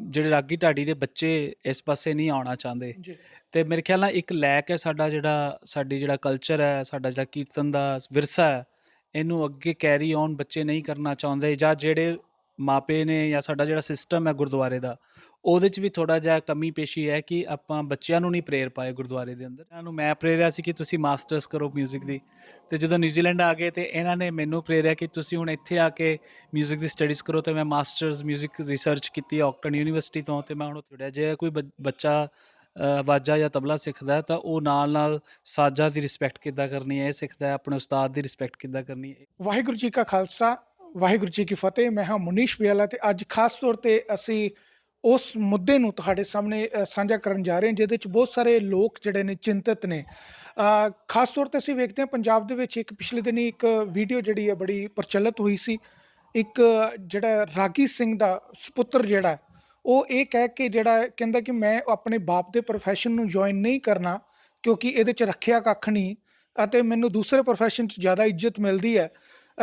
ਜਿਹੜੇ ਰਾਗੀ ਢਾਡੀ ਦੇ ਬੱਚੇ ਇਸ ਪਾਸੇ ਨਹੀਂ ਆਉਣਾ ਚਾਹੁੰਦੇ। ਜੀ। ਤੇ ਮੇਰੇ ਖਿਆਲ ਨਾਲ ਇੱਕ ਲੈਕ ਹੈ ਸਾਡਾ ਜਿਹੜਾ ਸਾਡੀ ਜਿਹੜਾ ਕਲਚਰ ਹੈ ਸਾਡਾ ਜਿਹੜਾ ਕੀਰਤਨ ਦਾ ਵਿਰਸਾ ਹੈ ਇਹਨੂੰ ਅੱਗੇ ਕੈਰੀ ਔਨ ਬੱਚੇ ਨਹੀਂ ਕਰਨਾ ਚਾਹੁੰਦੇ ਜਾਂ ਜਿਹੜੇ ਮਾਪੇ ਨੇ ਜਾਂ ਸਾਡਾ ਜਿਹੜਾ ਸਿਸਟਮ ਹੈ ਗੁਰਦੁਆਰੇ ਦਾ ਉਹਦੇ 'ਚ ਵੀ ਥੋੜਾ ਜਿਹਾ ਕਮੀ ਪੇਸ਼ੀ ਹੈ ਕਿ ਆਪਾਂ ਬੱਚਿਆਂ ਨੂੰ ਨਹੀਂ ਪ੍ਰੇਰ ਪਾਏ ਗੁਰਦੁਆਰੇ ਦੇ ਅੰਦਰ ਇਹਨਾਂ ਨੂੰ ਮੈਂ ਪ੍ਰੇਰਿਆ ਸੀ ਕਿ ਤੁਸੀਂ ਮਾਸਟਰਸ ਕਰੋ 뮤직 ਦੀ ਤੇ ਜਦੋਂ ਨਿਊਜ਼ੀਲੈਂਡ ਆ ਗਏ ਤੇ ਇਹਨਾਂ ਨੇ ਮੈਨੂੰ ਪ੍ਰੇਰਿਆ ਕਿ ਤੁਸੀਂ ਹੁਣ ਇੱਥੇ ਆ ਕੇ 뮤직 ਦੀ ਸਟੱਡੀਜ਼ ਕਰੋ ਤੇ ਮੈਂ ਮਾਸਟਰਸ 뮤직 ਰਿਸਰਚ ਕੀਤੀ ਆਕਟਨ ਯੂਨੀਵਰਸਿਟੀ ਤੋਂ ਤੇ ਮੈਂ ਹੁਣ ਥੋੜਾ ਜੇ ਕੋਈ ਬੱਚ- ਬੱਚਾ ਅ, ਵਾਜਾ ਜਾਂ ਤਬਲਾ ਸਿੱਖਦਾ ਹੈ ਤਾਂ ਉਹ ਨਾਲ ਨਾਲ ਸਾਜ਼ਾਂ ਦੀ ਰਿਸਪੈਕਟ ਕਿੱਦਾਂ ਕਰਨੀ ਹੈ ਇਹ ਸਿੱਖਦਾ ਹੈ ਆਪਣੇ ਉਸਤਾਦ ਦੀ ਰਿਸਪੈਕਟ ਕਿੱਦਾਂ ਕਰਨੀ ਹੈ ਵਾਹਿਗੁਰੂ ਜੀ ਕਾ ਖਾਲਸਾ ਵਾਹਿਗੁਰੂ ਜੀ ਕੀ ਫਤਿਹ ਮੈਂ ਹਾਂ ਮੁਨੀਸ਼ ਬਿਆਲਾ ਤੇ ਅੱਜ ਖਾਸ ਤੌਰ ਤੇ ਅਸੀਂ ਉਸ ਮੁੱਦੇ ਨੂੰ ਤੁਹਾਡੇ ਸਾਹਮਣੇ ਸਾਂਝਾ ਕਰਨ ਜਾ ਰਹੇ ਹਾਂ, ਜਿਹਦੇ ਵਿੱਚ ਬਹੁਤ ਸਾਰੇ ਲੋਕ ਜਿਹੜੇ ਨੇ ਚਿੰਤਤ ਨੇ। ਖਾਸ ਤੌਰ ਤੇ ਅਸੀਂ ਵੇਖਦੇ ਹਾਂ, ਪੰਜਾਬ ਦੇ ਵਿੱਚ ਇੱਕ ਪਿਛਲੇ ਦਿਨੀ ਇੱਕ ਵੀਡੀਓ ਜਿਹੜੀ ਹੈ, ਬੜੀ ਪ੍ਰਚਲਿਤ ਹੋਈ ਸੀ। ਇੱਕ ਜਿਹੜਾ ਰਾਗੀ ਸਿੰਘ ਦਾ ਸੁਪੁੱਤਰ ਜਿਹੜਾ ਉਹ ਇਹ ਕਹਿ ਕੇ ਜਿਹੜਾ ਕਹਿੰਦਾ ਕਿ ਮੈਂ ਆਪਣੇ ਬਾਪ ਦੇ profession ਨੂੰ ਜੁਆਇਨ ਨਹੀਂ ਕਰਨਾ, ਕਿਉਂਕਿ ਇਹਦੇ ਚ ਰੱਖਿਆ ਕੱਖ ਨਹੀਂ ਅਤੇ ਮੈਨੂੰ ਦੂਸਰੇ profession ਚ ਜ਼ਿਆਦਾ ਇੱਜ਼ਤ ਮਿਲਦੀ ਹੈ।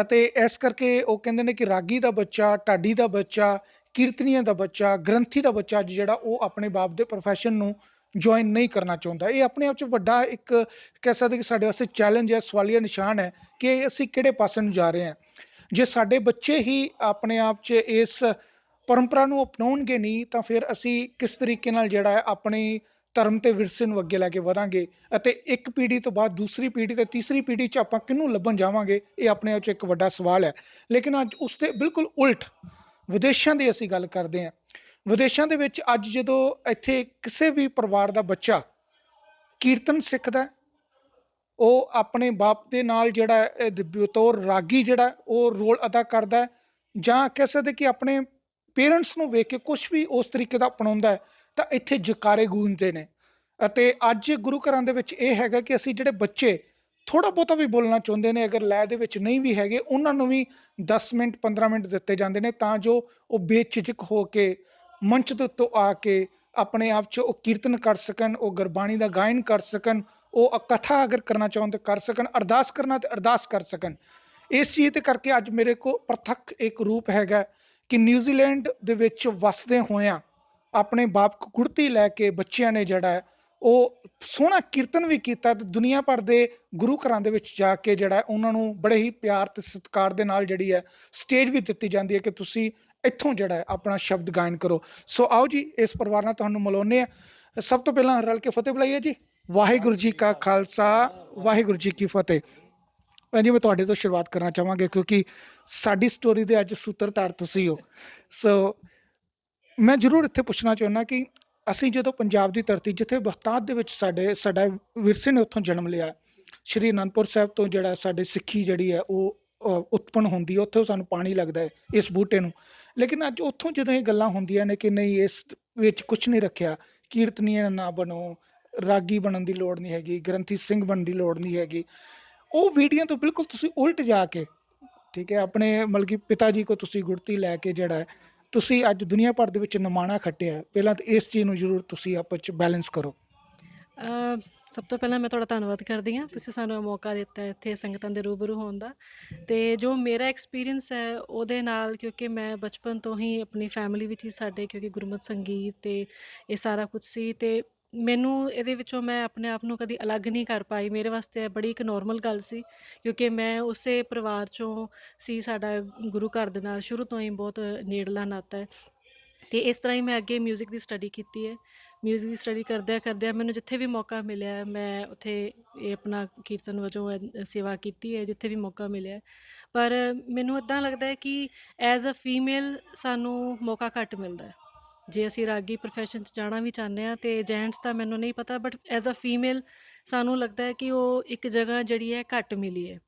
ਅਤੇ ਇਸ ਕਰਕੇ ਉਹ ਕਹਿੰਦੇ ਨੇ ਕਿ ਰਾਗੀ ਦਾ ਬੱਚਾ, ਢਾਡੀ ਦਾ ਬੱਚਾ ਕੀਰਤਨੀਆਂ ਦਾ ਬੱਚਾ, ਗ੍ਰੰਥੀ ਦਾ ਬੱਚਾ ਅੱਜ ਜਿਹੜਾ ਉਹ ਆਪਣੇ ਬਾਪ ਦੇ profession ਨੂੰ ਜੁਆਇਨ ਨਹੀਂ ਕਰਨਾ ਚਾਹੁੰਦਾ। ਇਹ ਆਪਣੇ ਆਪ ਚ ਵੱਡਾ ਇੱਕ ਕਹਿ ਸਕਦੇ ਕਿ ਸਾਡੇ ਵਾਸਤੇ ਚੈਲੰਜ ਹੈ ਸਵਾਲੀਆ ਨਿਸ਼ਾਨ ਹੈ ਕਿ ਅਸੀਂ ਕਿਹੜੇ ਪਾਸੇ ਨੂੰ ਜਾ ਰਹੇ ਹਾਂ। ਜੇ ਸਾਡੇ ਬੱਚੇ ਹੀ ਆਪਣੇ ਆਪ 'ਚ ਇਸ ਪਰੰਪਰਾ ਨੂੰ ਅਪਣਾਉਣਗੇ ਨਹੀਂ, ਤਾਂ ਫਿਰ ਅਸੀਂ ਕਿਸ ਤਰੀਕੇ ਨਾਲ ਜਿਹੜਾ ਹੈ ਆਪਣੀ ਧਰਮ ਤੇ ਵਿਰਸੇ ਨੂੰ ਅੱਗੇ ਲੈ ਕੇ ਵਧਾਂਗੇ ਅਤੇ ਇੱਕ ਪੀੜ੍ਹੀ ਤੋਂ ਬਾਅਦ ਦੂਸਰੀ ਪੀੜ੍ਹੀ ਤੇ ਤੀਸਰੀ ਪੀੜ੍ਹੀ 'ਚ ਆਪਾਂ ਕਿਹਨੂੰ ਲੱਭਣ ਜਾਵਾਂਗੇ, ਇਹ ਆਪਣੇ ਆਪ 'ਚ ਇੱਕ ਵੱਡਾ ਸਵਾਲ ਹੈ। ਲੇਕਿਨ ਅੱਜ ਉਸ ਤੇ ਬਿਲਕੁਲ ਉਲਟ ਵਿਦੇਸ਼ਾਂ ਦੀ ਅਸੀਂ ਗੱਲ ਕਰਦੇ ਹਾਂ। ਵਿਦੇਸ਼ਾਂ ਦੇ ਵਿੱਚ ਅੱਜ ਜਦੋਂ ਇੱਥੇ ਕਿਸੇ ਵੀ ਪਰਿਵਾਰ ਦਾ ਬੱਚਾ ਕੀਰਤਨ ਸਿੱਖਦਾ ਉਹ ਆਪਣੇ ਬਾਪ ਦੇ ਨਾਲ ਜਿਹੜਾ ਬਤੌਰ ਰਾਗੀ ਜਿਹੜਾ ਉਹ ਰੋਲ ਅਦਾ ਕਰਦਾ ਜਾਂ ਕਹਿ ਸਕਦੇ ਕਿ ਆਪਣੇ ਪੇਰੈਂਟਸ ਨੂੰ ਵੇਖ ਕੇ ਕੁਝ ਵੀ ਉਸ ਤਰੀਕੇ ਦਾ ਅਪਣਾਉਂਦਾ ਤਾਂ ਇੱਥੇ ਜਕਾਰੇ ਗੂੰਜਦੇ ਨੇ। ਅਤੇ ਅੱਜ ਗੁਰੂ ਘਰਾਂ ਦੇ ਵਿੱਚ ਇਹ ਹੈਗਾ ਕਿ ਅਸੀਂ ਜਿਹੜੇ ਬੱਚੇ ਥੋੜਾ ਬਹੁਤਾ ਵੀ ਬੋਲਣਾ ਚਾਹੁੰਦੇ ਨੇ, ਅਗਰ ਲੈ ਦੇ ਵਿੱਚ ਨਹੀਂ ਵੀ ਹੈਗੇ, ਉਹਨਾਂ ਨੂੰ ਵੀ 10 ਮਿੰਟ 15 ਮਿੰਟ ਦਿੱਤੇ ਜਾਂਦੇ ਨੇ ਤਾਂ ਜੋ ਉਹ ਬੇਚਿਜਕ ਹੋ ਕੇ ਮੰਚ ਦੇ ਉੱਤੋਂ ਆ ਕੇ ਆਪਣੇ ਆਪ 'ਚ ਉਹ ਕੀਰਤਨ ਕਰ ਸਕਣ, ਉਹ ਗੁਰਬਾਣੀ ਦਾ ਗਾਇਨ ਕਰ ਸਕਣ, ਉਹ ਕਥਾ ਅਗਰ ਕਰਨਾ ਚਾਹੁੰਦੇ ਕਰ ਸਕਣ, ਅਰਦਾਸ ਕਰਨਾ ਤੇ ਅਰਦਾਸ ਕਰ ਸਕਣ। ਇਸ ਚੀਜ਼ ਦੇ ਕਰਕੇ ਅੱਜ ਮੇਰੇ ਕੋਲ ਪ੍ਰਤੱਖ ਇੱਕ ਰੂਪ ਹੈਗਾ ਕਿ ਨਿਊਜ਼ੀਲੈਂਡ ਦੇ ਵਿੱਚ ਵਸਦੇ ਹੋਇਆਂ ਆਪਣੇ ਬਾਪ ਕੋ ਗੁੜਤੀ ਲੈ ਕੇ ਬੱਚਿਆਂ ਨੇ ਜਿਹੜਾ ਉਹ ਸੋਹਣਾ ਕੀਰਤਨ ਵੀ ਕੀਤਾ ਤੇ ਦੁਨੀਆ ਭਰ ਦੇ ਗੁਰੂ ਘਰਾਂ ਦੇ ਵਿੱਚ ਜਾ ਕੇ ਜਿਹੜਾ ਉਹਨਾਂ ਨੂੰ ਬੜੇ ਹੀ ਪਿਆਰ ਤੇ ਸਤਿਕਾਰ ਦੇ ਨਾਲ ਜਿਹੜੀ ਹੈ ਸਟੇਜ ਵੀ ਦਿੱਤੀ ਜਾਂਦੀ ਹੈ ਕਿ ਤੁਸੀਂ ਇੱਥੋਂ ਜਿਹੜਾ ਆਪਣਾ ਸ਼ਬਦ ਗਾਇਨ ਕਰੋ। ਸੋ ਆਓ ਜੀ, ਇਸ ਪਰਿਵਾਰ ਨਾਲ ਤੁਹਾਨੂੰ ਮਿਲਾਉਂਦੇ ਆ ਸਭ ਤੋਂ ਪਹਿਲਾਂ ਰਲ ਕੇ ਫਤਿਹ ਬੁਲਾਈਏ ਜੀ। ਵਾਹਿਗੁਰੂ ਜੀ ਕਾ ਖਾਲਸਾ, ਵਾਹਿਗੁਰੂ ਜੀ ਕੀ ਫਤਿਹ। ਭੈਣ ਜੀ, ਮੈਂ ਤੁਹਾਡੇ ਤੋਂ ਸ਼ੁਰੂਆਤ ਕਰਨਾ ਚਾਹਾਂਗਾ ਕਿਉਂਕਿ ਸਾਡੀ ਸਟੋਰੀ ਦੇ ਅੱਜ ਸੂਤਰਧਾਰ ਤੁਸੀਂ ਹੋ। ਸੋ ਮੈਂ ਜ਼ਰੂਰ ਇੱਥੇ ਪੁੱਛਣਾ ਚਾਹੁੰਦਾ ਕਿ ਅਸੀਂ ਜਦੋਂ ਪੰਜਾਬ ਦੀ ਧਰਤੀ ਜਿੱਥੇ ਬਹੁਤਾਤ ਦੇ ਵਿੱਚ ਸਾਡੇ ਸਾਡਾ ਵਿਰਸੇ ਨੇ ਉੱਥੋਂ ਜਨਮ ਲਿਆ ਸ਼੍ਰੀ ਅਨੰਦਪੁਰ ਸਾਹਿਬ ਤੋਂ ਜਿਹੜਾ ਸਾਡੇ ਸਿੱਖੀ ਜਿਹੜੀ ਹੈ ਉਹ ਅ, ਉਤਪਨ ਹੁੰਦੀ ਹੈ ਉੱਥੇ ਸਾਨੂੰ ਪਾਣੀ ਲੱਗਦਾ ਹੈ ਇਸ ਬੂਟੇ ਨੂੰ। ਲੇਕਿਨ ਅੱਜ ਉੱਥੋਂ ਜਦੋਂ ਇਹ ਗੱਲਾਂ ਹੁੰਦੀਆਂ ਨੇ ਕਿ ਨਹੀਂ ਇਸ ਵਿੱਚ ਕੁਝ ਨਹੀਂ ਰੱਖਿਆ ਕੀਰਤਨੀਆਂ ਨਾ ਬਣੋ ਰਾਗੀ ਬਣਨ ਦੀ ਲੋੜ ਨਹੀਂ ਹੈਗੀ ਗ੍ਰੰਥੀ ਸਿੰਘ ਬਣਨ ਦੀ ਲੋੜ ਨਹੀਂ ਹੈਗੀ ਉਹ ਵੀਡੀਓ ਤੋਂ ਬਿਲਕੁਲ ਤੁਸੀਂ ਉਲਟ ਜਾ ਕੇ ਠੀਕ ਹੈ ਆਪਣੇ ਮਤਲਬ ਕਿ ਪਿਤਾ ਜੀ ਕੋ ਤੁਸੀਂ ਗੁੜਤੀ ਲੈ ਕੇ ਜਿਹੜਾ ਹੈ ਤੁਸੀਂ ਅੱਜ ਦੁਨੀਆ ਭਰ ਦੇ ਵਿੱਚ ਨਮਾਣਾ ਖੱਟਿਆ ਪਹਿਲਾਂ ਤਾਂ ਇਸ ਚੀਜ਼ ਨੂੰ ਜ਼ਰੂਰ ਤੁਸੀਂ ਆਪਸ ਚ ਬੈਲੈਂਸ ਕਰੋ। ਅ, ਸਭ ਤੋਂ ਪਹਿਲਾਂ ਮੈਂ ਤੁਹਾਡਾ ਧੰਨਵਾਦ ਕਰਦੀ ਹਾਂ। ਤੁਸੀਂ ਸਾਨੂੰ ਇਹ ਮੌਕਾ ਦਿੱਤਾ ਹੈ ਇੱਥੇ ਸੰਗਤਾਂ ਦੇ ਰੂਬਰੂ ਹੋਣ ਦਾ। ਤੇ ਜੋ ਮੇਰਾ ਐਕਸਪੀਰੀਅੰਸ ਹੈ ਉਹਦੇ ਨਾਲ ਕਿਉਂਕਿ ਮੈਂ ਬਚਪਨ ਤੋਂ ਹੀ ਆਪਣੀ ਫੈਮਿਲੀ ਵਿੱਚ ਹੀ ਸਾਡੇ ਕਿਉਂਕਿ ਗੁਰਮਤਿ ਸੰਗੀਤ ਤੇ ਇਹ ਸਾਰਾ ਕੁਝ ਸੀ ਤੇ ਮੈਨੂੰ ਇਹਦੇ ਵਿੱਚੋਂ ਮੈਂ ਆਪਣੇ ਆਪ ਨੂੰ ਕਦੀ ਅਲੱਗ ਨਹੀਂ ਕਰ ਪਾਈ ਮੇਰੇ ਵਾਸਤੇ ਇਹ ਬੜੀ ਇੱਕ ਨਾਰਮਲ ਗੱਲ ਸੀ ਕਿਉਂਕਿ ਮੈਂ ਉਸੇ ਪਰਿਵਾਰ ਚੋਂ ਸੀ ਸਾਡਾ ਗੁਰੂ ਘਰ ਦੇ ਨਾਲ ਸ਼ੁਰੂ ਤੋਂ ਹੀ ਬਹੁਤ ਨੇੜਲਾ ਨਾਤਾ ਹੈ ਤੇ ਇਸ ਤਰ੍ਹਾਂ ਹੀ ਮੈਂ ਅੱਗੇ 뮤직 ਦੀ ਸਟੱਡੀ ਕੀਤੀ ਹੈ 뮤직 ਦੀ ਸਟੱਡੀ ਕਰਦਿਆਂ ਕਰਦਿਆਂ ਮੈਨੂੰ ਜਿੱਥੇ ਵੀ ਮੌਕਾ ਮਿਲਿਆ ਹੈ, ਮੈਂ ਉੱਥੇ ਇਹ ਆਪਣਾ ਕੀਰਤਨ ਵਜੋਂ ਇਹ ਸੇਵਾ ਕੀਤੀ ਹੈ ਜਿੱਥੇ ਵੀ ਮੌਕਾ ਮਿਲਿਆ ਹੈ। ਪਰ ਮੈਨੂੰ ਇਦਾਂ ਲੱਗਦਾ ਹੈ ਕਿ ਐਜ਼ ਅ ਫੀਮੇਲ ਸਾਨੂੰ ਮੌਕਾ ਘੱਟ ਮਿਲਦਾ ਹੈ ਜੇ ਅਸੀਂ ਰਾਗੀ profession 'ਚ ਜਾਣਾ ਵੀ ਚਾਹੁੰਦੇ ਆ ਤੇ ਜੈਂਟਸ ਤਾਂ ਮੈਨੂੰ ਨਹੀਂ ਪਤਾ ਬਟ ਐਜ਼ ਅ ਫੀਮੇਲ ਸਾਨੂੰ ਲੱਗਦਾ ਹੈ ਕਿ ਉਹ ਇੱਕ ਜਗ੍ਹਾ ਜਿਹੜੀ ਹੈ ਘੱਟ ਮਿਲੀ ਹੈ।